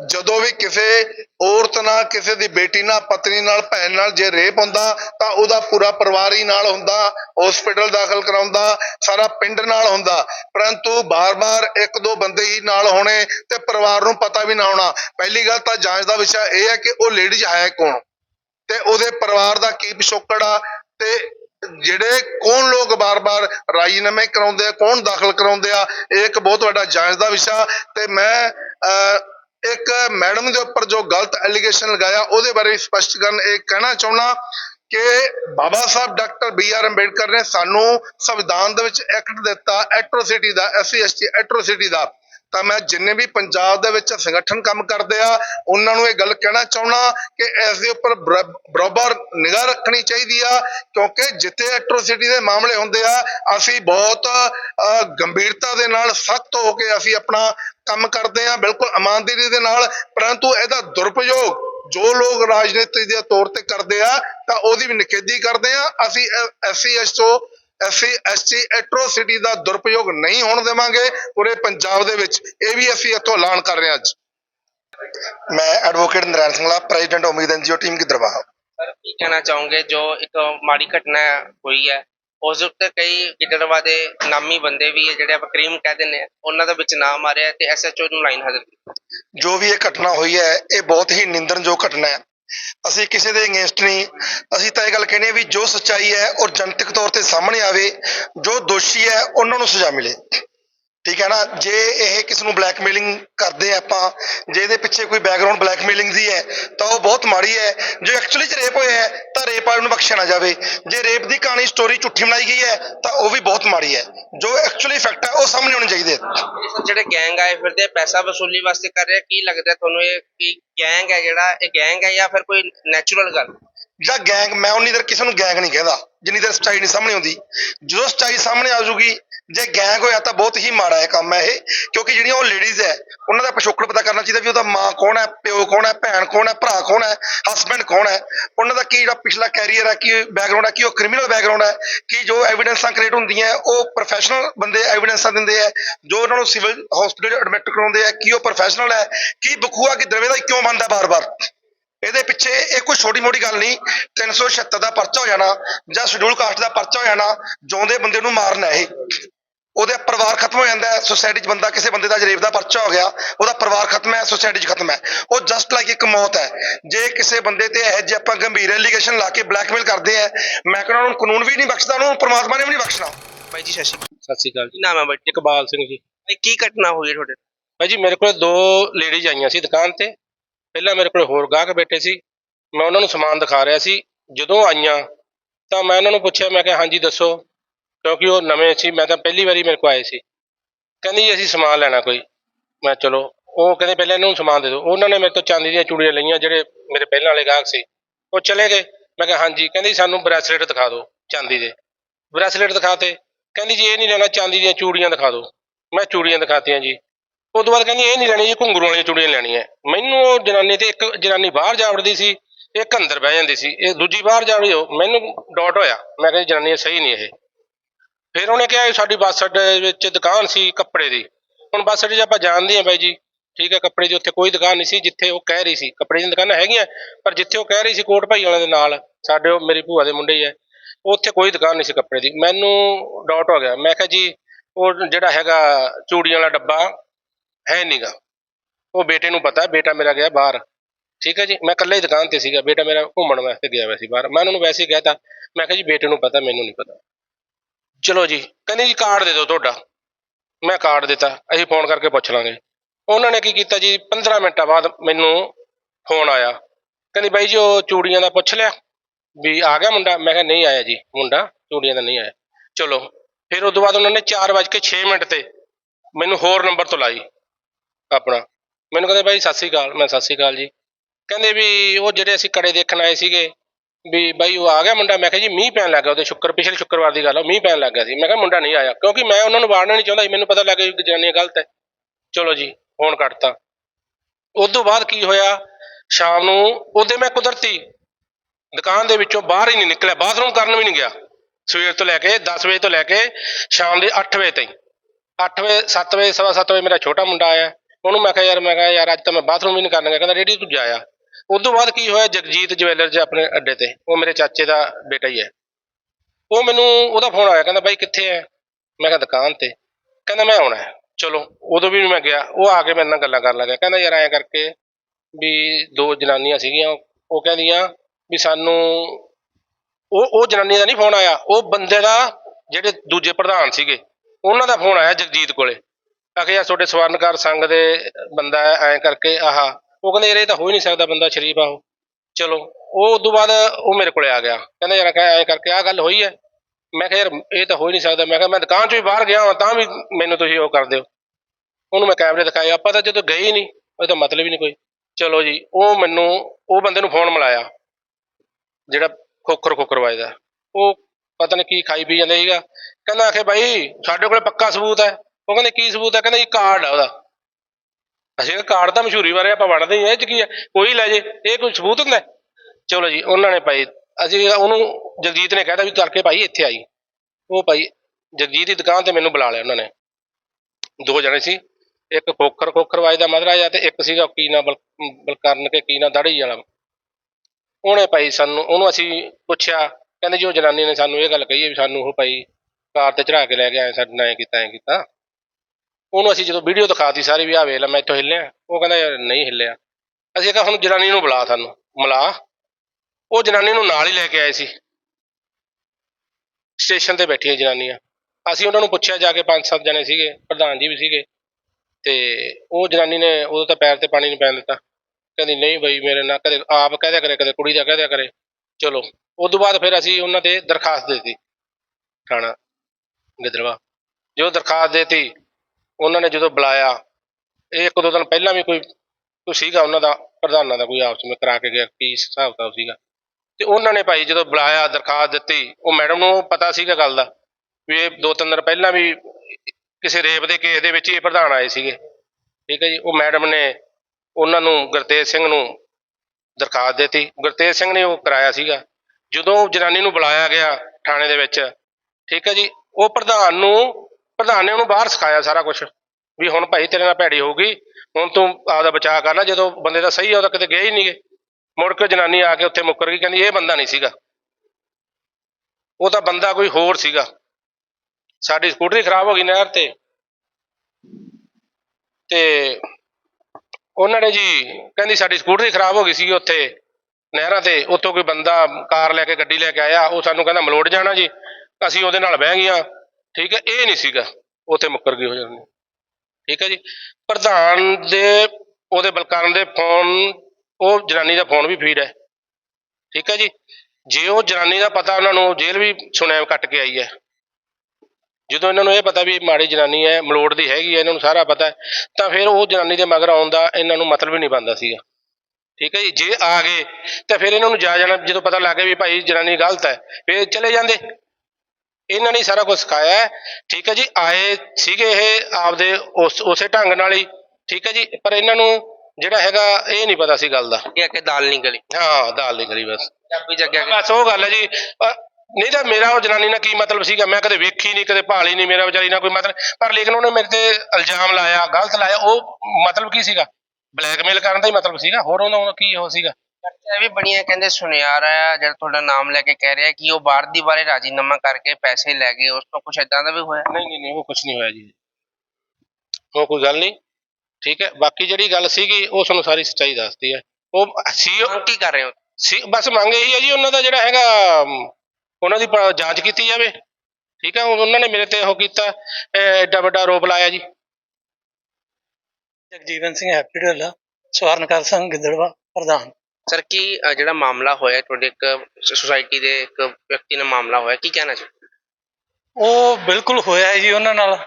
ਜਦੋਂ ਵੀ ਕਿਸੇ ਔਰਤ ਨਾਲ, ਕਿਸੇ ਦੀ ਬੇਟੀ ਨਾਲ, ਪਤਨੀ ਨਾਲ, ਭੈਣ ਨਾਲ ਜੇ ਰੇਪ ਹੁੰਦਾ, ਤਾਂ ਉਹਦਾ ਪੂਰਾ ਪਰਿਵਾਰ ਹੀ ਨਾਲ ਹੁੰਦਾ ਹਸਪੀਟਲ ਦਾਖਲ ਕਰਾਉਂਦਾ, ਸਾਰਾ ਪਿੰਡ ਨਾਲ ਹੁੰਦਾ। ਪਰੰਤੂ ਬਾਰ-ਬਾਰ ਇੱਕ ਦੋ ਬੰਦੇ ਹੀ ਨਾਲ ਹੋਣੇ ਤੇ ਪਰਿਵਾਰ ਨੂੰ ਪਤਾ ਵੀ ਨਾ ਹੋਣਾ। ਪਹਿਲੀ ਗੱਲ ਤਾਂ ਜਾਂਚ ਦਾ ਵਿਸ਼ਾ ਇਹ ਹੈ ਕਿ ਉਹ ਲੇਡੀਜ਼ ਹੈ ਕੌਣ? ਤੇ ਉਹਦੇ ਪਰਿਵਾਰ ਦਾ ਕੀ ਪਿਛੋਕੜ ਆ? ਤੇ ਜਿਹੜੇ ਕੌਣ ਲੋਕ ਬਾਰ-ਬਾਰ ਰਾਜੀਨਾਮੇ ਕਰਾਉਂਦੇ ਆ ਕੌਣ ਦਾਖਲ ਕਰਾਉਂਦੇ ਆ ਇਹ ਇੱਕ ਬਹੁਤ ਵੱਡਾ ਜਾਂਚ ਦਾ ਵਿਸ਼ਾ ਤੇ ਮੈਂ ਅਹ, ਇੱਕ ਮੈਡਮ ਦੇ ਉੱਪਰ ਜੋ ਗਲਤ ਐਲੀਗੇਸ਼ਨ ਲਗਾਇਆ ਉਹਦੇ ਬਾਰੇ ਸਪਸ਼ਟੀਕਰਨ ਇਹ ਕਹਿਣਾ ਚਾਹੁੰਦਾ ਕਿ Baba Sahib doctor B R Ambedkar ਨੇ ਸਾਨੂੰ ਸੰਵਿਧਾਨ ਦੇ ਵਿੱਚ ਐਕਟ ਦਿੱਤਾ ਐਟਰੋਸਿਟੀ ਦਾ ਐਸਸੀ ਐਸਟੀ ਐਟਰੋਸਿਟੀ ਦਾ। ਤਾਂ ਮੈਂ ਜਿੰਨੇ ਵੀ ਪੰਜਾਬ ਦੇ ਵਿੱਚ ਸੰਗਠਨ ਕੰਮ ਕਰਦੇ ਆ ਉਹਨਾਂ ਨੂੰ ਇਹ ਗੱਲ ਕਹਿਣਾ ਚਾਹੁੰਦਾ ਕਿ ਇਸ ਦੇ ਉੱਪਰ ਬਰ- ਬਰਾਬਰ ਨਿਗਾਹ ਰੱਖਣੀ ਚਾਹੀਦੀ ਆ ਕਿਉਂਕਿ ਜਿੱਥੇ ਐਟਰੋਸਿਟੀ ਦੇ ਮਾਮਲੇ ਹੁੰਦੇ ਆ ਅਸੀਂ ਬਹੁਤ ਅਹ, ਗੰਭੀਰਤਾ ਦੇ ਨਾਲ ਸਖਤ ਹੋ ਕੇ ਅਸੀਂ ਆਪਣਾ ਕੰਮ ਕਰਦੇ ਆ ਬਿਲਕੁਲ ਇਮਾਨਦਾਰੀ ਦੇ ਨਾਲ ਪਰੰਤੂ ਇਹਦਾ ਦੁਰਪਯੋਗ ਜੋ ਲੋਕ ਰਾਜਨੀਤੀ ਦੇ ਤੌਰ ਤੇ ਕਰਦੇ ਆ ਤਾਂ ਉਹਦੀ ਵੀ ਨਿਖੇਧੀ ਕਰਦੇ ਆ ਅਸੀਂ SC SO SC ST atrocity ਦਾ ਦੁਰਪਯੋਗ ਨਹੀਂ ਹੋਣ ਦੇਵਾਂਗੇ ਪੂਰੇ ਪੰਜਾਬ ਦੇ ਵਿੱਚ। ਇਹ ਵੀ ਅਸੀਂ ਇੱਥੋਂ ਐਲਾਨ ਕਰ ਰਹੇ ਹਾਂ ਅੱਜ। ਮੈਂ advocate Narain Singla president Umeed NGO team Gidderbaha
sir ਕੀ ਕਹਿਣਾ ਚਾਹੋਗੇ? ਜੋ ਇੱਕ ਮਾੜੀ ਘਟਨਾ ਹੋਈ ਹੈ ਉਸ ਦੇ ਉੱਤੇ ਕਈ ਗਿੱਦੜਵਾ ਦੇ ਨਾਮੀ ਬੰਦੇ ਵੀ ਹੈ ਜਿਹੜੇ ਆਪਾਂ ਕਰੀਮ ਕਹਿ ਦਿੰਦੇ ਆ ਉਹਨਾਂ ਦਾ ਵਿੱਚ ਨਾਮ ਆ ਰਿਹਾ ਤੇ ਐਸਐਚਓ ਨੂੰ ਲਾਈਨ ਹਾਜ਼ਰ ਕੀਤੀ।
ਜੋ ਵੀ ਇਹ ਘਟਨਾ ਹੋਈ ਹੈ ਇਹ ਬਹੁਤ ਹੀ ਨਿੰਦਣਯੋਗ ਘਟਨਾ ਹੈ। ਅਸੀਂ ਕਿਸੇ ਦੇ ਅਗੇਂਸਟ ਨਹੀਂ। ਅਸੀਂ ਤਾਂ ਇਹ ਗੱਲ ਕਹਿੰਦੇ ਹਾਂ ਵੀ ਜੋ ਸੱਚਾਈ ਹੈ ਉਹ ਜਨਤਕ ਤੌਰ ਤੇ ਸਾਹਮਣੇ ਆਵੇ, ਜੋ ਦੋਸ਼ੀ ਹੈ, ਉਹਨਾਂ ਨੂੰ ਸਜ਼ਾ ਮਿਲੇ। ਠੀਕ ਹੈ ਨਾ? ਜੇ ਇਹ ਕਿਸ ਨੂੰ ਬਲੈਕਮੇਲਿੰਗ ਕਰਦੇ ਆ ਆਪਾਂ ਜੇ ਇਹਦੇ ਪਿੱਛੇ ਕੋਈ ਬੈਕਗ੍ਰਾਉਂਡ ਬਲੈਕਮੇਲਿੰਗ ਦੀ ਹੈ ਤਾਂ ਉਹ ਬਹੁਤ ਮਾੜੀ ਹੈ। ਜੇ ਐਕਚੁਅਲੀ ਚ ਰੇਪ ਹੋਇਆ ਹੈ ਤਾਂ ਰੇਪ ਵਾਲੇ ਨੂੰ ਬਖਸ਼ਿਆ ਨਾ ਜਾਵੇ। ਜੇ ਰੇਪ ਦੀ ਕਹਾਣੀ ਸਟੋਰੀ ਝੂਠੀ ਬਣਾਈ ਗਈ ਹੈ ਤਾਂ ਉਹ ਵੀ ਬਹੁਤ ਮਾੜੀ ਹੈ। ਜੋ ਐਕਚੁਅਲੀ ਫੈਕਟ ਹੈ ਉਹ ਸਾਹਮਣੇ ਆਉਣੇ ਚਾਹੀਦੇ
ਜਿਹੜੇ ਗੈਂਗ ਆਏ ਫਿਰਦੇ ਪੈਸਾ ਵਸੂਲੀ ਵਾਸਤੇ ਕਰ ਰਹੇ ਕੀ ਲੱਗਦਾ ਤੁਹਾਨੂੰ ਇਹ ਕੀ ਗੈਂਗ ਹੈ ਜਿਹੜਾ ਇਹ ਗੈਂਗ ਹੈ ਜਾਂ ਫਿਰ ਕੋਈ ਨੈਚੁਰਲ ਗੱਲ?
ਜਿਹੜਾ ਗੈਂਗ ਮੈਂ ਉਨੀ ਦੇਰ ਕਿਸੇ ਨੂੰ ਗੈਂਗ ਨਹੀਂ ਕਹਿੰਦਾ ਜਿੰਨੀ ਦੇਰ ਸੱਚਾਈ ਨਹੀਂ ਸਾਹਮਣੇ ਆਉਂਦੀ। ਜਦੋਂ ਸੱਚਾਈ ਸਾਹਮਣੇ ਆ ਜਾਊਗੀ ਜੇ ਗੈਂਗ ਹੋਇਆ ਤਾਂ ਬਹੁਤ ਹੀ ਮਾੜਾ ਹੈ ਕੰਮ ਹੈ ਇਹ, ਕਿਉਂਕਿ ਜਿਹੜੀਆਂ ਉਹ ਲੇਡੀਜ਼ ਹੈ, ਉਹਨਾਂ ਦਾ ਪਿਛੋਕੜ ਪਤਾ ਕਰਨਾ ਚਾਹੀਦਾ ਵੀ ਉਹਦਾ ਮਾਂ ਕੌਣ ਹੈ, ਪਿਓ ਕੌਣ ਹੈ, ਭੈਣ ਕੌਣ ਹੈ, ਭਰਾ ਕੌਣ ਹੈ ਹਸਬੰਡ ਕੌਣ ਹੈ, ਉਹਨਾਂ ਦਾ ਕੀ ਜਿਹੜਾ ਪਿਛਲਾ ਕੈਰੀਅਰ ਹੈ, ਕੀ ਬੈਕਗ੍ਰਾਉਂਡ ਹੈ, ਕੀ ਉਹ ਕ੍ਰਿਮੀਨਲ ਬੈਕਗ੍ਰਾਉਂਡ ਹੈ, ਕੀ ਜੋ ਐਵੀਡੈਂਸਾਂ ਕ੍ਰੀਏਟ ਹੁੰਦੀਆਂ, ਉਹ ਪ੍ਰੋਫੈਸ਼ਨਲ ਬੰਦੇ ਐਵੀਡੈਂਸਾਂ ਦਿੰਦੇ ਆ ਜੋ ਉਹਨਾਂ ਨੂੰ ਸਿਵਲ ਹਸਪੀਟਲ ਐਡਮਿਟ ਕਰਾਉਂਦੇ ਆ ਕੀ ਉਹ ਪ੍ਰੋਫੈਸ਼ਨਲ ਹੈ, ਕੀ ਬਖੂਆ ਕਿ ਦਰਵੇ ਦਾ ਕਿਉਂ ਬਣਦਾ ਬਾਰ-ਬਾਰ। ਇਹਦੇ ਪਿੱਛੇ ਇਹ ਕੋਈ ਛੋਟੀ ਮੋਟੀ ਗੱਲ ਨਹੀਂ 376 ਦਾ ਪਰਚਾ ਹੋ ਜਾਣਾ ਜਾਂ ਸ਼ਡਿਊਲ ਕਾਸਟ ਦਾ ਪਰਚਾ ਹੋ ਜਾਣਾ, ਜਿਉਂਦੇ ਬੰਦੇ ਨੂੰ ਮਾਰਨਾ ਇਹ। ਉਹਦੇ ਪਰਿਵਾਰ ਖਤਮ ਹੋ ਜਾਂਦਾ ਹੈ ਸੋਸਾਇਟੀ 'ਚ ਬੰਦਾ ਕਿਸੇ ਬੰਦੇ ਦਾ ਜਰੇਬ ਦਾ ਪਰਚਾ ਹੋ ਗਿਆ ਉਹਦਾ ਪਰਿਵਾਰ ਖਤਮ ਹੈ ਸੋਸਾਇਟੀ 'ਚ ਖਤਮ ਹੈ। ਉਹ ਜਸਟ ਲਾਈਕ ਇੱਕ ਮੌਤ ਹੈ। ਜੇ ਕਿਸੇ ਬੰਦੇ ਤੇ ਇਹ ਜੇ ਆਪਾਂ ਗੰਭੀਰ ਐਲੀਗੇਸ਼ਨ ਲਾ ਕੇ ਬਲੈਕਮੇਲ ਕਰਦੇ ਆ ਮੈਂ ਕਹਿੰਦਾ ਉਹਨੂੰ ਕਾਨੂੰਨ ਵੀ ਨਹੀਂ ਬਖਸ਼ਦਾ ਉਹਨੂੰ ਪ੍ਰਮਾਤਮਾ ਨੇ ਵੀ ਨਹੀਂ ਬਖਸ਼ਣਾ।
ਬਾਈ ਜੀ ਸਤਿ ਸ਼੍ਰੀ ਅਕਾਲ।
ਸਤਿ ਸ਼੍ਰੀ ਅਕਾਲ ਜੀ।
ਕੀ ਨਾਮ ਹੈ ਬਾਈ?
ਇਕਬਾਲ ਸਿੰਘ ਜੀ।
ਇਹ ਕੀ ਘਟਨਾ ਹੋਈ ਹੈ ਤੁਹਾਡੇ?
ਭਾਈ ਜੀ ਮੇਰੇ ਕੋਲ ਦੋ ਲੇਡੀਜ਼ ਆਈਆਂ ਸੀ ਦੁਕਾਨ ਤੇ। ਪਹਿਲਾਂ ਮੇਰੇ ਕੋਲ ਹੋਰ ਗਾਹਕ ਬੈਠੇ ਸੀ। ਮੈਂ ਉਹਨਾਂ ਨੂੰ ਸਮਾਨ ਦਿਖਾ ਰਿਹਾ ਸੀ। ਜਦੋਂ ਆਈਆਂ ਤਾਂ ਮੈਂ ਉਹਨਾਂ ਨੂੰ ਪੁੱਛਿਆ ਮੈਂ ਕਿਹਾ ਹਾਂਜੀ ਦੱਸੋ। ਕਿਉਂਕਿ ਉਹ ਨਵੇਂ ਸੀ, ਮੈਂ ਤਾਂ ਪਹਿਲੀ ਵਾਰੀ ਮੇਰੇ ਕੋਲ ਆਏ ਸੀ। ਕਹਿੰਦੀ ਜੀ, ਅਸੀਂ ਸਮਾਨ ਲੈਣਾ ਕੋਈ। ਮੈਂ ਚਲੋ, ਉਹ ਕਹਿੰਦੇ ਪਹਿਲਾਂ ਇਹਨੂੰ ਸਮਾਨ ਦੇ ਦਿਓ। ਉਹਨਾਂ ਨੇ ਮੇਰੇ ਤੋਂ ਚਾਂਦੀ ਦੀਆਂ ਚੂੜੀਆਂ ਲਈਆਂ, ਜਿਹੜੇ ਮੇਰੇ ਪਹਿਲਾਂ ਵਾਲੇ ਗਾਹਕ ਸੀ। ਉਹ ਚਲੇ ਗਏ। ਮੈਂ ਕਿਹਾ, ਹਾਂਜੀ। ਕਹਿੰਦੀ, ਸਾਨੂੰ ਬ੍ਰੈਸਲੇਟ ਦਿਖਾ ਦਿਓ, ਚਾਂਦੀ ਦੇ। ਬ੍ਰੈਸਲੇਟ ਦਿਖਾਤੇ। ਕਹਿੰਦੀ ਜੀ, ਇਹ ਨਹੀਂ ਲੈਣਾ, ਚਾਂਦੀ ਦੀਆਂ ਚੂੜੀਆਂ ਦਿਖਾ ਦਿਓ। ਮੈਂ ਚੂੜੀਆਂ ਦਿਖਾਤੀਆਂ ਜੀ। ਉਸ ਤੋਂ ਬਾਅਦ ਕਹਿੰਦੀ, ਇਹ ਨਹੀਂ ਲੈਣੀ ਜੀ, ਘੁੰਗਰੂ ਵਾਲੀਆਂ ਚੂੜੀਆਂ ਲੈਣੀਆਂ। ਮੈਨੂੰ ਉਹ ਜਨਾਨੀ ਤੇ ਇੱਕ ਜਨਾਨੀ ਬਾਹਰ ਜਾ ਵੜਦੀ ਸੀ, ਇੱਕ ਅੰਦਰ ਬਹਿ ਜਾਂਦੀ ਸੀ। ਇਹ ਦੂਜੀ ਬਾਹਰ ਜਾ ਵੜੀ, ਮੈਨੂੰ ਡਾਟ ਹੋਇਆ। ਮੈਂ ਕਿਹਾ ਜੀ ਜਨਾਨੀ ਸਹੀ ਨਹੀਂ ਇਹ। ਫਿਰ ਉਹਨੇ ਕਿਹਾ ਇਹ ਸਾਡੀ ਬੱਸ ਅੱਡੇ ਵਿੱਚ ਦੁਕਾਨ ਸੀ ਕੱਪੜੇ ਦੀ। ਹੁਣ ਬੱਸ ਅੱਡੇ 'ਚ ਆਪਾਂ ਜਾਣਦੇ ਹਾਂ ਬਾਈ ਜੀ, ਠੀਕ ਹੈ, ਕੱਪੜੇ ਦੀ ਉੱਥੇ ਕੋਈ ਦੁਕਾਨ ਨਹੀਂ ਸੀ ਜਿੱਥੇ ਉਹ ਕਹਿ ਰਹੀ ਸੀ। ਕੱਪੜੇ ਦੀਆਂ ਦੁਕਾਨਾਂ ਹੈਗੀਆਂ, ਪਰ ਜਿੱਥੇ ਉਹ ਕਹਿ ਰਹੀ ਸੀ ਕੋਟ ਭਾਈ ਵਾਲਿਆਂ ਦੇ ਨਾਲ, ਸਾਡੇ ਉਹ ਮੇਰੀ ਭੂਆ ਦੇ ਮੁੰਡੇ ਹੀ ਹੈ ਉੱਥੇ ਕੋਈ ਦੁਕਾਨ ਨਹੀਂ ਸੀ ਕੱਪੜੇ ਦੀ। ਮੈਨੂੰ ਡਾਊਟ ਹੋ ਗਿਆ। ਮੈਂ ਕਿਹਾ ਜੀ, ਉਹ ਜਿਹੜਾ ਹੈਗਾ ਚੂੜੀਆਂ ਵਾਲਾ ਡੱਬਾ ਹੈ ਨਹੀਂਗਾ ਉਹ ਬੇਟੇ ਨੂੰ ਪਤਾ, ਬੇਟਾ ਮੇਰਾ ਗਿਆ ਬਾਹਰ। ਠੀਕ ਹੈ ਜੀ, ਮੈਂ ਇਕੱਲੇ ਹੀ ਦੁਕਾਨ ਤੇ ਸੀਗਾ। ਬੇਟਾ ਮੇਰਾ ਘੁੰਮਣ ਵਾਸਤੇ ਗਿਆ ਹੋਇਆ ਸੀ ਬਾਹਰ। ਮੈਂ ਉਹਨਾਂ ਨੂੰ ਵੈਸੇ ਹੀ ਕਹਿਤਾ। ਮੈਂ ਕਿਹਾ ਜੀ, ਬੇਟੇ ਨੂੰ ਪਤਾ, ਮੈਨੂੰ ਨਹੀਂ ਪਤਾ। ਚਲੋ ਜੀ, ਕਹਿੰਦੇ ਜੀ ਕਾਰਡ ਦੇ ਦਿਓ ਤੁਹਾਡਾ। ਮੈਂ ਕਾਰਡ ਦਿੱਤਾ, ਅਸੀਂ ਫੋਨ ਕਰਕੇ ਪੁੱਛ ਲਾਂਗੇ। ਉਹਨਾਂ ਨੇ ਕੀ ਕੀਤਾ ਜੀ 15 ਮਿੰਟਾਂ ਬਾਅਦ ਮੈਨੂੰ ਫੋਨ ਆਇਆ। ਕਹਿੰਦੀ ਬਾਈ ਜੀ, ਉਹ ਚੂੜੀਆਂ ਦਾ ਪੁੱਛ ਲਿਆ ਵੀ ਆ ਗਿਆ ਮੁੰਡਾ? ਮੈਂ ਕਿਹਾ, ਨਹੀਂ ਆਇਆ ਜੀ, ਮੁੰਡਾ ਚੂੜੀਆਂ ਦਾ ਨਹੀਂ ਆਇਆ। ਚਲੋ, ਫਿਰ ਉਸ ਤੋਂ ਬਾਅਦ ਉਹਨਾਂ ਨੇ 4:06 ਮਿੰਟ ਤੇ ਮੈਨੂੰ ਹੋਰ ਨੰਬਰ ਤੋਂ ਲਾਈ ਆਪਣਾ। ਮੈਨੂੰ ਕਹਿੰਦੇ ਬਾਈ, ਸਤਿ ਸ੍ਰੀ ਅਕਾਲ। ਮੈਂ ਸਤਿ ਸ੍ਰੀ ਅਕਾਲ ਜੀ। ਕਹਿੰਦੇ ਵੀ ਉਹ ਜਿਹੜੇ ਅਸੀਂ ਕੜੇ ਦੇਖਣ ਆਏ ਸੀਗੇ ਵੀ ਬਾਈ ਉਹ ਆ ਗਿਆ ਮੁੰਡਾ, ਮੈਂ ਕਿਹਾ ਜੀ ਮੀਂਹ ਪੈਣ ਲੱਗਾ ਉਹਦੇ ਸ਼ੁੱਕਰ, ਪਿਛਲੇ ਸ਼ੁੱਕਰਵਾਰ ਦੀ ਗੱਲ ਆ ਮੀਂਹ ਪੈਣ ਲੱਗ ਗਿਆ ਸੀ। ਮੈਂ ਕਿਹਾ ਮੁੰਡਾ ਨਹੀਂ ਆਇਆ, ਕਿਉਂਕਿ ਮੈਂ ਉਹਨਾਂ ਨੂੰ ਵਾਰਨਾ ਨਹੀਂ ਚਾਹੁੰਦਾ ਸੀ, ਮੈਨੂੰ ਪਤਾ ਲੱਗ ਗਿਆ ਕਿ ਜਨਾਨੀਆਂ ਗਲਤ ਹੈ। ਚਲੋ ਜੀ, ਫੋਨ ਕੱਟਤਾ। ਉਸ ਤੋਂ ਬਾਅਦ ਕੀ ਹੋਇਆ? ਸ਼ਾਮ ਨੂੰ ਉਹਦੇ ਮੈਂ ਕੁਦਰਤੀ ਦੁਕਾਨ ਦੇ ਵਿੱਚੋਂ ਬਾਹਰ ਹੀ ਨਹੀਂ ਨਿਕਲਿਆ, ਬਾਥਰੂਮ ਕਰਨ ਵੀ ਨਹੀਂ ਗਿਆ। ਸਵੇਰ ਤੋਂ ਲੈ ਕੇ 10 ਵਜੇ ਤੋਂ ਲੈ ਕੇ ਸ਼ਾਮ ਦੇ 8 ਵਜੇ ਤਾਈਂ। 8 ਵਜੇ 7 ਵਜੇ, ਸਵਾ ਸੱਤ ਵਜੇ ਮੇਰਾ ਛੋਟਾ ਮੁੰਡਾ ਆਇਆ। ਉਹਨੂੰ ਮੈਂ ਕਿਹਾ, ਯਾਰ, ਮੈਂ ਕਿਹਾ, ਯਾਰ, ਅੱਜ ਤਾਂ ਮੈਂ ਬਾਥਰੂਮ ਵੀ ਨਹੀਂ ਕਰਨ ਗਿਆ। ਕਹਿੰਦਾ, ਰੇਡੀ, ਤੂੰ ਜਾਇਆ ਉਸ ਤੋਂ ਬਾਅਦ ਕੀ ਹੋਇਆ? ਜਗਜੀਤ ਜਵੈਲਰਸ ਆਪਣੇ ਅੱਡੇ ਤੇ ਉਹ ਮੇਰੇ ਚਾਚੇ ਦਾ ਬੇਟਾ ਹੀ ਹੈ। ਉਹ ਮੈਨੂੰ ਉਹਦਾ ਫੋਨ ਆਇਆ ਕਹਿੰਦਾ ਬਾਈ ਕਿੱਥੇ ਹੈ? ਮੈਂ ਕਿਹਾ ਦੁਕਾਨ ਤੇ। ਕਹਿੰਦਾ ਮੈਂ ਆਉਣਾ ਚਲੋ ਉਦੋਂ ਵੀ ਮੈਂ ਗਿਆ ਉਹ ਆ ਕੇ ਮੇਰੇ ਨਾਲ ਗੱਲਾਂ ਕਰਨ ਲੱਗਾ ਕਹਿੰਦਾ ਯਾਰ ਐਂ ਕਰਕੇ ਵੀ ਦੋ ਜਨਾਨੀਆਂ ਸੀਗੀਆਂ ਉਹ ਕਹਿੰਦੀਆਂ ਵੀ ਸਾਨੂੰ ਉਹ ਉਹ ਜਨਾਨੀ ਦਾ ਨਹੀਂ ਫੋਨ ਆਇਆ ਉਹ ਬੰਦੇ ਦਾ ਜਿਹੜੇ ਦੂਜੇ ਪ੍ਰਧਾਨ ਸੀਗੇ ਉਹਨਾਂ ਦਾ ਫੋਨ ਆਇਆ ਜਗਜੀਤ ਕੋਲੇ। ਆਖੇ ਯਾਰ ਤੁਹਾਡੇ ਸਵਰਨਕਾਰ ਸੰਘ ਦੇ ਬੰਦਾ ਹੈ, ਐਂ ਕਰਕੇ ਆਹ ਉਹ ਕਹਿੰਦੇ ਯਾਰ ਇਹ ਤਾਂ ਹੋ ਹੀ ਨਹੀਂ ਸਕਦਾ ਬੰਦਾ ਸ਼ਰੀਫ ਆ ਉਹ। ਚਲੋ, ਉਹ ਉਦੋਂ ਬਾਅਦ ਉਹ ਮੇਰੇ ਕੋਲੇ ਆ ਗਿਆ। ਕਹਿੰਦਾ ਯਾਰ ਕਹੇ ਐਂ ਕਰਕੇ ਆਹ ਗੱਲ ਹੋਈ ਹੈ। ਮੈਂ ਕਿਹਾ ਯਾਰ ਇਹ ਤਾਂ ਹੋ ਹੀ ਨਹੀਂ ਸਕਦਾ। ਮੈਂ ਕਿਹਾ ਮੈਂ ਦੁਕਾਨ ਚੋਂ ਹੀ ਬਾਹਰ ਗਿਆ ਹਾਂ ਤਾਂ ਵੀ ਮੈਨੂੰ ਤੁਸੀਂ ਉਹ ਕਰ ਦਿਓ। ਉਹਨੂੰ ਮੈਂ ਕੈਮਰੇ ਦਿਖਾਏ। ਆਪਾਂ ਤਾਂ ਜਦੋਂ ਗਏ ਹੀ ਨਹੀਂ, ਉਹਦਾ ਮਤਲਬ ਹੀ ਨਹੀਂ ਕੋਈ। ਚਲੋ ਜੀ, ਉਹ ਮੈਨੂੰ, ਉਹ ਬੰਦੇ ਨੂੰ ਫੋਨ ਮਿਲਾਇਆ। ਜਿਹੜਾ ਖੋਖਰ ਖੋਖਰ ਵਜਦਾ। ਉਹ ਪਤਾ ਨਹੀਂ ਕੀ ਖਾਈ ਪੀ ਜਾਂਦਾ ਸੀਗਾ। ਕਹਿੰਦਾ ਆਖੇ ਬਾਈ ਸਾਡੇ ਕੋਲੇ ਪੱਕਾ ਸਬੂਤ ਹੈ। ਉਹ ਕਹਿੰਦੇ, ਕੀ ਸਬੂਤ ਹੈ? ਕਹਿੰਦਾ ਜੀ ਕਾਰਡ ਆ ਉਹਦਾ। ਅਸੀਂ ਕਾਰਡ ਤਾਂ ਮਸ਼ਹੂਰੀ ਬਾਰੇ ਆਪਾਂ ਵੜਦੇ ਹੀ ਆ, ਇਹ ਚ ਕੀ ਹੈ ਕੋਈ ਲੈ ਜੇ, ਇਹ ਕੋਈ ਸਬੂਤ ਹੁੰਦਾ ਹੈ? ਚਲੋ ਜੀ, ਉਹਨਾਂ ਨੇ ਭਾਈ, ਅਸੀਂ ਉਹਨੂੰ ਜਗਜੀਤ ਨੇ ਕਹਿਤਾ ਵੀ ਕਰਕੇ ਭਾਈ ਇੱਥੇ ਆਈ। ਉਹ ਭਾਈ ਜਗਜੀਤ ਦੀ ਦੁਕਾਨ ਤੇ ਮੈਨੂੰ ਬੁਲਾ ਲਿਆ ਉਹਨਾਂ ਨੇ। ਦੋ ਜਣੇ ਸੀ, ਇੱਕ ਖੋਖਰ ਖੋਖਰ ਵੱਜਦਾ ਮਧਰਾਜਾ ਤੇ ਇੱਕ ਸੀਗਾ ਕੀ ਨਾ ਬਲ, ਬਲਕਰਨ ਕੇ ਕੀ ਨਾ ਦਾੜੀ ਵਾਲਾ। ਉਹਨੇ ਭਾਈ ਸਾਨੂੰ, ਉਹਨੂੰ ਅਸੀਂ ਪੁੱਛਿਆ, ਕਹਿੰਦੇ ਜੀ ਉਹ ਜਨਾਨੀ ਨੇ ਸਾਨੂੰ ਇਹ ਗੱਲ ਕਹੀ ਹੈ ਵੀ ਸਾਨੂੰ ਉਹ ਭਾਈ ਕਾਰ ਤੇ ਚੜਾ ਕੇ ਲੈ ਕੇ ਆਏ, ਸਾਡੇ ਨਾਲ ਐਂ ਕੀਤਾ ਐਂ ਕੀਤਾ। ਉਹਨੂੰ ਅਸੀਂ ਜਦੋਂ ਵੀਡੀਓ ਦਿਖਾਤੀ ਸਾਰੀ ਵੀ ਆ ਵੇਖ ਲੈ, ਮੈਂ ਇੱਥੋਂ ਹਿੱਲਿਆ। ਉਹ ਕਹਿੰਦਾ, ਯਾਰ, ਨਹੀਂ ਹਿੱਲਿਆ। ਅਸੀਂ ਕਿਹਾ, ਹੁਣ ਜਨਾਨੀ ਨੂੰ ਬੁਲਾ ਸਾਨੂੰ, ਮਿਲਾ। ਉਹ ਜਨਾਨੀ ਨੂੰ ਨਾਲ ਹੀ ਲੈ ਕੇ ਆਏ ਸੀ। ਸਟੇਸ਼ਨ ਤੇ ਬੈਠੀਆਂ ਜਨਾਨੀਆਂ। ਅਸੀਂ ਉਹਨਾਂ ਨੂੰ ਪੁੱਛਿਆ, ਜਾ ਕੇ ਪੰਜ ਸੱਤ ਜਣੇ ਸੀਗੇ, ਪ੍ਰਧਾਨ ਜੀ ਵੀ ਸੀਗੇ। ਤੇ ਉਹ ਜਨਾਨੀ ਨੇ ਉਦੋਂ ਤਾਂ ਪੈਰ ਤੇ ਪਾਣੀ ਨਹੀਂ ਪੈਣ ਦਿੱਤਾ। ਕਹਿੰਦੀ, ਨਹੀਂ ਬਈ, ਮੇਰੇ ਨਾਲ ਕਦੇ ਆਪ ਕਹਿ ਦਿਆ ਕਰੇ, ਕਦੇ ਕੁੜੀ ਦਾ ਕਹਿ ਦਿਆ ਕਰੇ। ਚਲੋ। ਉਸ ਤੋਂ ਬਾਅਦ ਫਿਰ ਅਸੀਂ ਉਹਨਾਂ ਤੇ ਦਰਖਾਸਤ ਦੇ ਦਿੱਤੀ, ਥਾਣਾ ਗਿੱਦੜਵਾ। ਜੋ ਦਰਖਾਸਤ ਦੇਤੀ ਉਹਨਾਂ ਨੇ ਜਦੋਂ ਬੁਲਾਇਆ, ਇਹ ਇੱਕ ਦੋ ਦਿਨ ਪਹਿਲਾਂ ਵੀ ਕੋਈ ਕੋਈ ਸੀਗਾ ਉਹਨਾਂ ਦਾ, ਪ੍ਰਧਾਨਾਂ ਦਾ ਕੋਈ ਆਪਸ ਵਿੱਚ ਕਰਾ ਕੇ ਗਿਆ, ਕੀ ਹਿਸਾਬ ਕਿਤਾਬ ਸੀਗਾ। ਤੇ ਉਹਨਾਂ ਨੇ ਭਾਈ ਜਦੋਂ ਬੁਲਾਇਆ, ਦਰਖਾਸਤ ਦਿੱਤੀ, ਉਹ ਮੈਡਮ ਨੂੰ ਪਤਾ ਸੀਗਾ ਗੱਲ ਦਾ, ਵੀ ਇਹ ਦੋ ਤਿੰਨ ਦਿਨ ਪਹਿਲਾਂ ਵੀ ਕਿਸੇ ਰੇਪ ਦੇ ਕੇਸ ਦੇ ਵਿੱਚ ਇਹ ਪ੍ਰਧਾਨ ਆਏ ਸੀਗੇ। ਠੀਕ ਹੈ ਜੀ, ਉਹ ਮੈਡਮ ਨੇ ਉਹਨਾਂ ਨੂੰ, ਗੁਰਤੇਜ ਸਿੰਘ ਨੂੰ ਦਰਖਾਸਤ ਦਿੱਤੀ। ਗੁਰਤੇਜ ਸਿੰਘ ਨੇ ਉਹ ਕਰਾਇਆ ਸੀਗਾ। ਜਦੋਂ ਜਨਾਨੀ ਨੂੰ ਬੁਲਾਇਆ ਗਿਆ ਥਾਣੇ ਦੇ ਵਿੱਚ, ਠੀਕ ਹੈ ਜੀ, ਉਹ ਪ੍ਰਧਾਨ ਨੂੰ ਪ੍ਰਧਾਨ ਨੇ ਉਹਨੂੰ ਬਾਹਰ ਸਿਖਾਇਆ ਸਾਰਾ ਕੁਝ ਵੀ ਹੁਣ ਭਾਈ ਤੇਰੇ ਨਾਲ ਭੈੜੀ ਹੋਊਗੀ, ਹੁਣ ਤੂੰ ਆਪਦਾ ਬਚਾਅ ਕਰ ਲੈ, ਜਦੋਂ ਬੰਦੇ ਦਾ ਸਹੀ ਆ ਉਹਦਾ ਕਿਤੇ ਗਿਆ ਹੀ ਨਹੀਂਗੇ ਮੁੜ ਕੇ ਜਨਾਨੀ ਆ ਕੇ ਉੱਥੇ ਮੁੱਕਰ ਗਈ, ਕਹਿੰਦੀ ਇਹ ਬੰਦਾ ਨਹੀਂ ਸੀਗਾ। ਉਹ ਤਾਂ ਬੰਦਾ ਕੋਈ ਹੋਰ ਸੀਗਾ। ਸਾਡੀ ਸਕੂਟਰੀ ਖਰਾਬ ਹੋ ਗਈ ਨਹਿਰ ਤੇ। ਤੇ ਉਹਨਾਂ ਨੇ ਜੀ, ਕਹਿੰਦੀ ਸਾਡੀ ਸਕੂਟਰੀ ਖਰਾਬ ਹੋ ਗਈ ਸੀ ਉੱਥੇ ਨਹਿਰਾਂ ਤੇ, ਉੱਥੋਂ ਕੋਈ ਬੰਦਾ ਕਾਰ ਲੈ ਕੇ, ਗੱਡੀ ਲੈ ਕੇ ਆਇਆ, ਉਹ ਸਾਨੂੰ ਕਹਿੰਦਾ ਮਲੋੜ ਜਾਣਾ ਜੀ, ਅਸੀਂ ਉਹਦੇ ਨਾਲ ਬਹਿ ਗਈਆਂ। ਠੀਕ ਹੈ, ਇਹ ਨਹੀਂ ਸੀਗਾ, ਉੱਥੇ ਮੁੱਕਰ ਗਈ ਹੋ ਜਾਂਦੀ ਠੀਕ ਹੈ ਜੀ, ਪ੍ਰਧਾਨ ਦੇ, ਉਹਦੇ ਬਲਕਾਰਨ ਦੇ ਫੋਨ, ਉਹ ਜਨਾਨੀ ਦਾ ਫੋਨ ਵੀ ਫੀਡ ਹੈ ਠੀਕ ਹੈ ਜੀ, ਜੇ ਉਹ ਜਨਾਨੀ ਦਾ ਪਤਾ ਉਹਨਾਂ ਨੂੰ ਜੇਲ੍ਹ ਵੀ ਸੁਣਿਆ ਕੱਟ ਕੇ ਆਈ ਹੈ। ਜਦੋਂ ਇਹਨਾਂ ਨੂੰ ਇਹ ਪਤਾ ਵੀ ਮਾੜੀ ਜਨਾਨੀ ਹੈ ਮਲੋੜ ਦੀ ਹੈਗੀ ਹੈ, ਇਹਨਾਂ ਨੂੰ ਸਾਰਾ ਪਤਾ ਹੈ, ਤਾਂ ਫਿਰ ਉਹ ਜਨਾਨੀ ਦੇ ਮਗਰ ਆਉਣ ਦਾ ਇਹਨਾਂ ਨੂੰ ਮਤਲਬ ਹੀ ਨਹੀਂ ਬਣਦਾ ਸੀਗਾ। ਠੀਕ ਹੈ ਜੀ, ਜੇ ਆ ਗਏ, ਤਾਂ ਫਿਰ ਇਹਨਾਂ ਨੂੰ ਜਾ ਜਾਣਾ, ਜਦੋਂ ਪਤਾ ਲੱਗ ਗਿਆ ਵੀ ਭਾਈ ਜਨਾਨੀ ਗਲਤ ਹੈ, ਫਿਰ ਚਲੇ ਜਾਂਦੇ। ਇਹਨਾਂ ਨੇ ਸਾਰਾ ਕੁਝ ਸਿਖਾਇਆ ਠੀਕ ਹੈ ਜੀ ਆਏ ਸੀਗੇ ਇਹ ਆਪਦੇ ਉਸ ਉਸੇ ਢੰਗ ਨਾਲ ਹੀ। ਠੀਕ ਹੈ ਜੀ ਪਰ ਇਹਨਾਂ ਨੂੰ ਜਿਹੜਾ ਹੈਗਾ ਇਹ ਨਹੀਂ ਪਤਾ ਸੀ ਗੱਲ ਦਾ।
ਦਾਲ ਨਹੀਂ ਗਲੀ।
ਹਾਂ ਦਾਲ ਦੀ ਗਲੀ ਬਸ।
ਚਾਬੀ ਜੱਗਿਆ
ਬਸ ਉਹ ਗੱਲ ਹੈ ਜੀ। ਨਹੀਂ ਤਾਂ ਮੇਰਾ ਉਹ ਜਨਾਨੀ ਨਾਲ ਕੀ ਮਤਲਬ ਸੀਗਾ? ਮੈਂ ਕਦੇ ਵੇਖੀ ਨਹੀਂ ਕਦੇ ਭਾਲੀ ਨਹੀਂ ਮੇਰਾ ਵਿਚਾਰੀ ਨਾਲ ਕੋਈ ਮਤਲਬ। ਪਰ ਲੇਕਿਨ ਉਹਨੇ ਮੇਰੇ ਤੇ ਇਲਜ਼ਾਮ ਲਾਇਆ ਗਲਤ ਲਾਇਆ। ਉਹ ਮਤਲਬ ਕੀ ਸੀਗਾ? ਬਲੈਕਮੇਲ ਕਰਨ ਦਾ ਹੀ ਮਤਲਬ ਸੀਗਾ। ਹੋਰ ਉਹਨਾਂ ਨੂੰ ਕੀ ਉਹ ਸੀਗਾ?
ਚਰਚਾ ਵੀ ਬਣੀਆਂ ਕਹਿੰਦੇ ਸੁਨਿਆਰ ਆ ਜਿਹੜਾ ਤੁਹਾਡਾ ਨਾਮ ਲੈ ਕੇ ਕਹਿ ਰਿਹਾ ਕਿ ਉਹ ਬਾਹਰ ਦੀ ਬਾਰੇ ਰਾਜੀਨਾਮਾ ਕਰਕੇ ਪੈਸੇ ਲੈ ਗਏ ਉਸ ਤੋਂ ਕੁਝ ਇਦਾਂ ਦਾ ਵੀ ਹੋਇਆ?
ਨਹੀਂ ਨਹੀਂ ਨਹੀਂ ਉਹ ਕੁਝ ਨਹੀਂ ਹੋਇਆ ਜੀ। ਉਹ ਕੋਈ ਗੱਲ ਨਹੀਂ। ਠੀਕ ਹੈ ਬਾਕੀ ਜਿਹੜੀ ਗੱਲ ਸੀਗੀ ਉਹ ਤੁਹਾਨੂੰ ਸਾਰੀ ਸੱਚਾਈ ਦੱਸਦੀ ਹੈ। ਉਹ ਸੀ
ਹੁਣ ਕੀ ਕਰ ਰਹੇ ਹੋ?
ਸੀ ਬਸ ਮੰਗ ਇਹੀ ਹੈ ਜੀ ਉਹਨਾਂ ਦਾ ਜਿਹੜਾ ਹੈਗਾ ਅਮ, ਉਹਨਾਂ ਦੀ ਪ- ਜਾਂਚ ਕੀਤੀ ਜਾਵੇ। ਠੀਕ ਹੈ ਉਹ- ਉਹਨਾਂ ਨੇ ਮੇਰੇ ਤੇ ਉਹ ਕੀਤਾ। ਇਹ ਐਡਾ ਵੱਡਾ ਆਰੋਪ ਲਾਇਆ ਜੀ।
ਜਗਜੀਵਨ ਸਿੰਘ ਹੈਪੀ ਢੋਲਾ ਸਵਰਨਕਾਰ ਸੰਘ ਗਿੱਦੜਵਾ ਪ੍ਰਧਾਨ।
ਸਰ ਕੀ ਅ, ਜਿਹੜਾ ਮਾਮਲਾ ਹੋਇਆ ਤੁਹਾਡੇ ਇੱਕ ਸੁਸਾਇਟੀ ਦੇ ਇੱਕ ਵਿਅਕਤੀ ਨਾਲ ਮਾਮਲਾ ਹੋਇਆ ਕੀ ਕਹਿਣਾ ਚਾਹੁੰਦੇ
ਉਹ ਬਿਲਕੁਲ ਹੋਇਆ ਹੈ ਜੀ ਉਹਨਾਂ ਨਾਲ।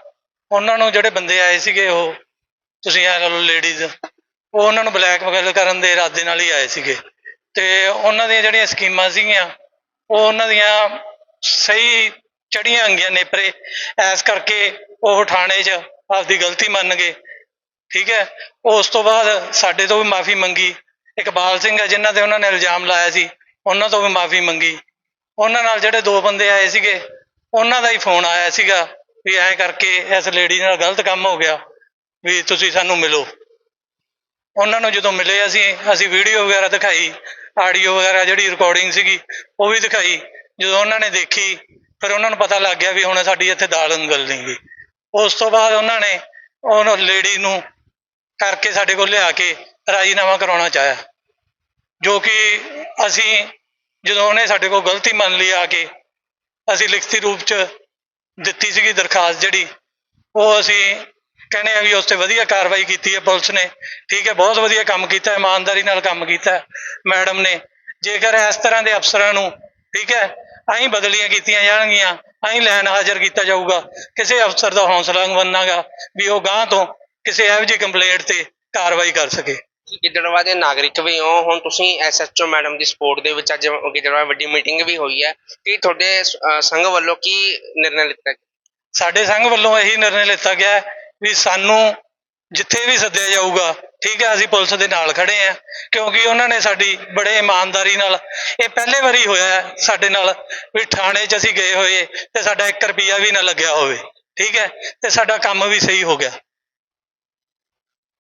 ਉਹਨਾਂ ਨੂੰ ਜਿਹੜੇ ਬੰਦੇ ਆਏ ਸੀਗੇ ਉਹ ਤੁਸੀਂ ਇਹ ਲਓ ਲੇਡੀਜ਼ ਉਹ ਉਹਨਾਂ ਨੂੰ ਬਲੈਕਮੇਲ ਕਰਨ ਦੇ ਇਰਾਦੇ ਨਾਲ ਹੀ ਆਏ ਸੀਗੇ। ਤੇ ਉਹਨਾਂ ਦੀਆਂ ਜਿਹੜੀਆਂ ਸਕੀਮਾਂ ਸੀਗੀਆਂ ਉਹ ਉਹਨਾਂ ਦੀਆਂ ਸਹੀ ਚੜੀਆਂ ਅੰਗੀਆਂ ਨੇਪਰੇ ਐਸ ਕਰਕੇ ਉਹ ਥਾਣੇ 'ਚ ਆਪਦੀ ਗਲਤੀ ਮੰਨ ਗਏ। ਠੀਕ ਹੈ? ਉਸ ਤੋਂ ਬਾਅਦ ਸਾਡੇ ਤੋਂ ਵੀ ਮਾਫੀ ਮੰਗੀ। ਇਕਬਾਲ ਸਿੰਘ ਹੈ ਜਿਨ੍ਹਾਂ ਤੇ ਉਹਨਾਂ ਨੇ ਇਲਜ਼ਾਮ ਲਾਇਆ ਸੀ, ਉਹਨਾਂ ਤੋਂ ਵੀ ਮਾਫੀ ਮੰਗੀ। ਉਹਨਾਂ ਨਾਲ ਜਿਹੜੇ ਦੋ ਬੰਦੇ ਆਏ ਸੀਗੇ, ਉਹਨਾਂ ਦਾ ਹੀ ਫੋਨ ਆਇਆ ਸੀਗਾ ਵੀ ਐਂ ਕਰਕੇ ਇਸ ਲੇਡੀ ਨਾਲ ਗਲਤ ਕੰਮ ਹੋ ਗਿਆ, ਵੀ ਤੁਸੀਂ ਸਾਨੂੰ ਮਿਲੋ। ਉਹਨਾਂ ਨੂੰ ਜਦੋਂ ਮਿਲੇ ਅਸੀਂ ਅਸੀਂ ਵੀਡੀਓ ਵਗੈਰਾ ਦਿਖਾਈ, ਆਡੀਓ ਵਗੈਰਾ ਜਿਹੜੀ ਰਿਕਾਰਡਿੰਗ ਸੀਗੀ, ਉਹ ਵੀ ਦਿਖਾਈ। ਜਦੋਂ ਉਹਨਾਂ ਨੇ ਦੇਖੀ, ਫਿਰ ਉਹਨਾਂ ਨੂੰ ਪਤਾ ਲੱਗ ਗਿਆ ਵੀ ਹੁਣ ਸਾਡੀ ਇੱਥੇ ਦਾਲ ਉਂਗਲ ਨਹੀਂ ਗਈ ਉਸ ਤੋਂ ਬਾਅਦ ਉਹਨਾਂ ਨੇ ਉਹਨੂੰ ਲੇਡੀ ਨੂੰ ਕਰਕੇ ਸਾਡੇ ਕੋਲ ਲਿਆ ਕੇ ਰਾਜੀਨਾਮਾ ਕਰਾਉਣਾ ਚਾਹਿਆ। ਜੋ ਕਿ ਅਸੀਂ ਜਦੋਂ ਉਹਨੇ ਸਾਡੇ ਕੋਲ ਗਲਤੀ ਮੰਨ ਲਈ ਆ ਕੇ ਅਸੀਂ ਲਿਖਤੀ ਰੂਪ ਚ ਦਿੱਤੀ ਸੀਗੀ ਦਰਖਾਸਤ ਜਿਹੜੀ ਉਹ ਅਸੀਂ ਕਹਿੰਦੇ ਆ ਵੀ ਉਸ ਤੇ ਵਧੀਆ ਕਾਰਵਾਈ ਕੀਤੀ ਹੈ ਪੁਲਿਸ ਨੇ। ਠੀਕ ਹੈ ਬਹੁਤ ਵਧੀਆ ਕੰਮ ਕੀਤਾ ਹੈ, ਇਮਾਨਦਾਰੀ ਨਾਲ ਕੰਮ ਕੀਤਾ ਹੈ ਮੈਡਮ ਨੇ। ਜੇਕਰ ਇਸ ਤਰ੍ਹਾਂ ਦੇ ਅਫਸਰਾਂ ਨੂੰ ਠੀਕ ਹੈ ਐਂ ਬਦਲੀਆਂ ਕੀਤੀਆਂ ਜਾਣਗੀਆਂ ਐਂ ਲੈਣ ਹਾਜ਼ਰ ਕੀਤਾ ਜਾਊਗਾ ਕਿਸੇ ਅਫਸਰ ਦਾ ਹੌਸਲਾ ਨਹੀਂ ਬਣਨਾਗਾ ਵੀ ਉਹ ਗਾਂਹ ਤੋਂ ਕਿਸੇ ਇਹੋ ਜਿਹੀ ਕੰਪਲੇਂਟ ਤੇ ਕਾਰਵਾਈ ਕਰ ਸਕੇ।
ਗਿੱਦੜਵਾ ਦੇ ਨਾਗਰਿਕ ਵੀ ਹੋ ਹੁਣ ਤੁਸੀਂ ਐਸਐਚਓ ਮੈਡਮ ਦੀ ਸਪੋਰਟ ਦੇ ਵਿੱਚ ਅੱਜ ਗਿੱਦੜਵਾ ਵੱਡੀ ਮੀਟਿੰਗ ਵੀ ਹੋਈ ਹੈ ਕੀ ਤੁਹਾਡੇ ਅਹ, ਸੰਘ ਵੱਲੋਂ ਕੀ ਨਿਰਣਾ ਲਿੱਤਾ ਗਿਆ?
ਸਾਡੇ ਸੰਘ ਵੱਲੋਂ ਇਹੀ ਨਿਰਣੇ ਲਿੱਤਾ ਗਿਆ ਹੈ ਵੀ ਸਾਨੂੰ ਜਿੱਥੇ ਵੀ ਸੱਦਿਆ ਜਾਊਗਾ ਠੀਕ ਹੈ ਅਸੀਂ ਪੁਲਿਸ ਦੇ ਨਾਲ ਖੜੇ ਆ ਕਿਉਂਕਿ ਉਹਨਾਂ ਨੇ ਸਾਡੀ ਬੜੇ ਇਮਾਨਦਾਰੀ ਨਾਲ ਇਹ ਪਹਿਲੇ ਵਾਰੀ ਹੋਇਆ ਹੈ ਸਾਡੇ ਨਾਲ ਵੀ ਥਾਣੇ 'ਚ ਅਸੀਂ ਗਏ ਹੋਏ ਤੇ ਸਾਡਾ 1 ਰੁਪਿਆ ਵੀ ਨਾ ਲੱਗਿਆ ਹੋਵੇ ਠੀਕ ਹੈ ਤੇ ਸਾਡਾ ਕੰਮ ਵੀ ਸਹੀ ਹੋ ਗਿਆ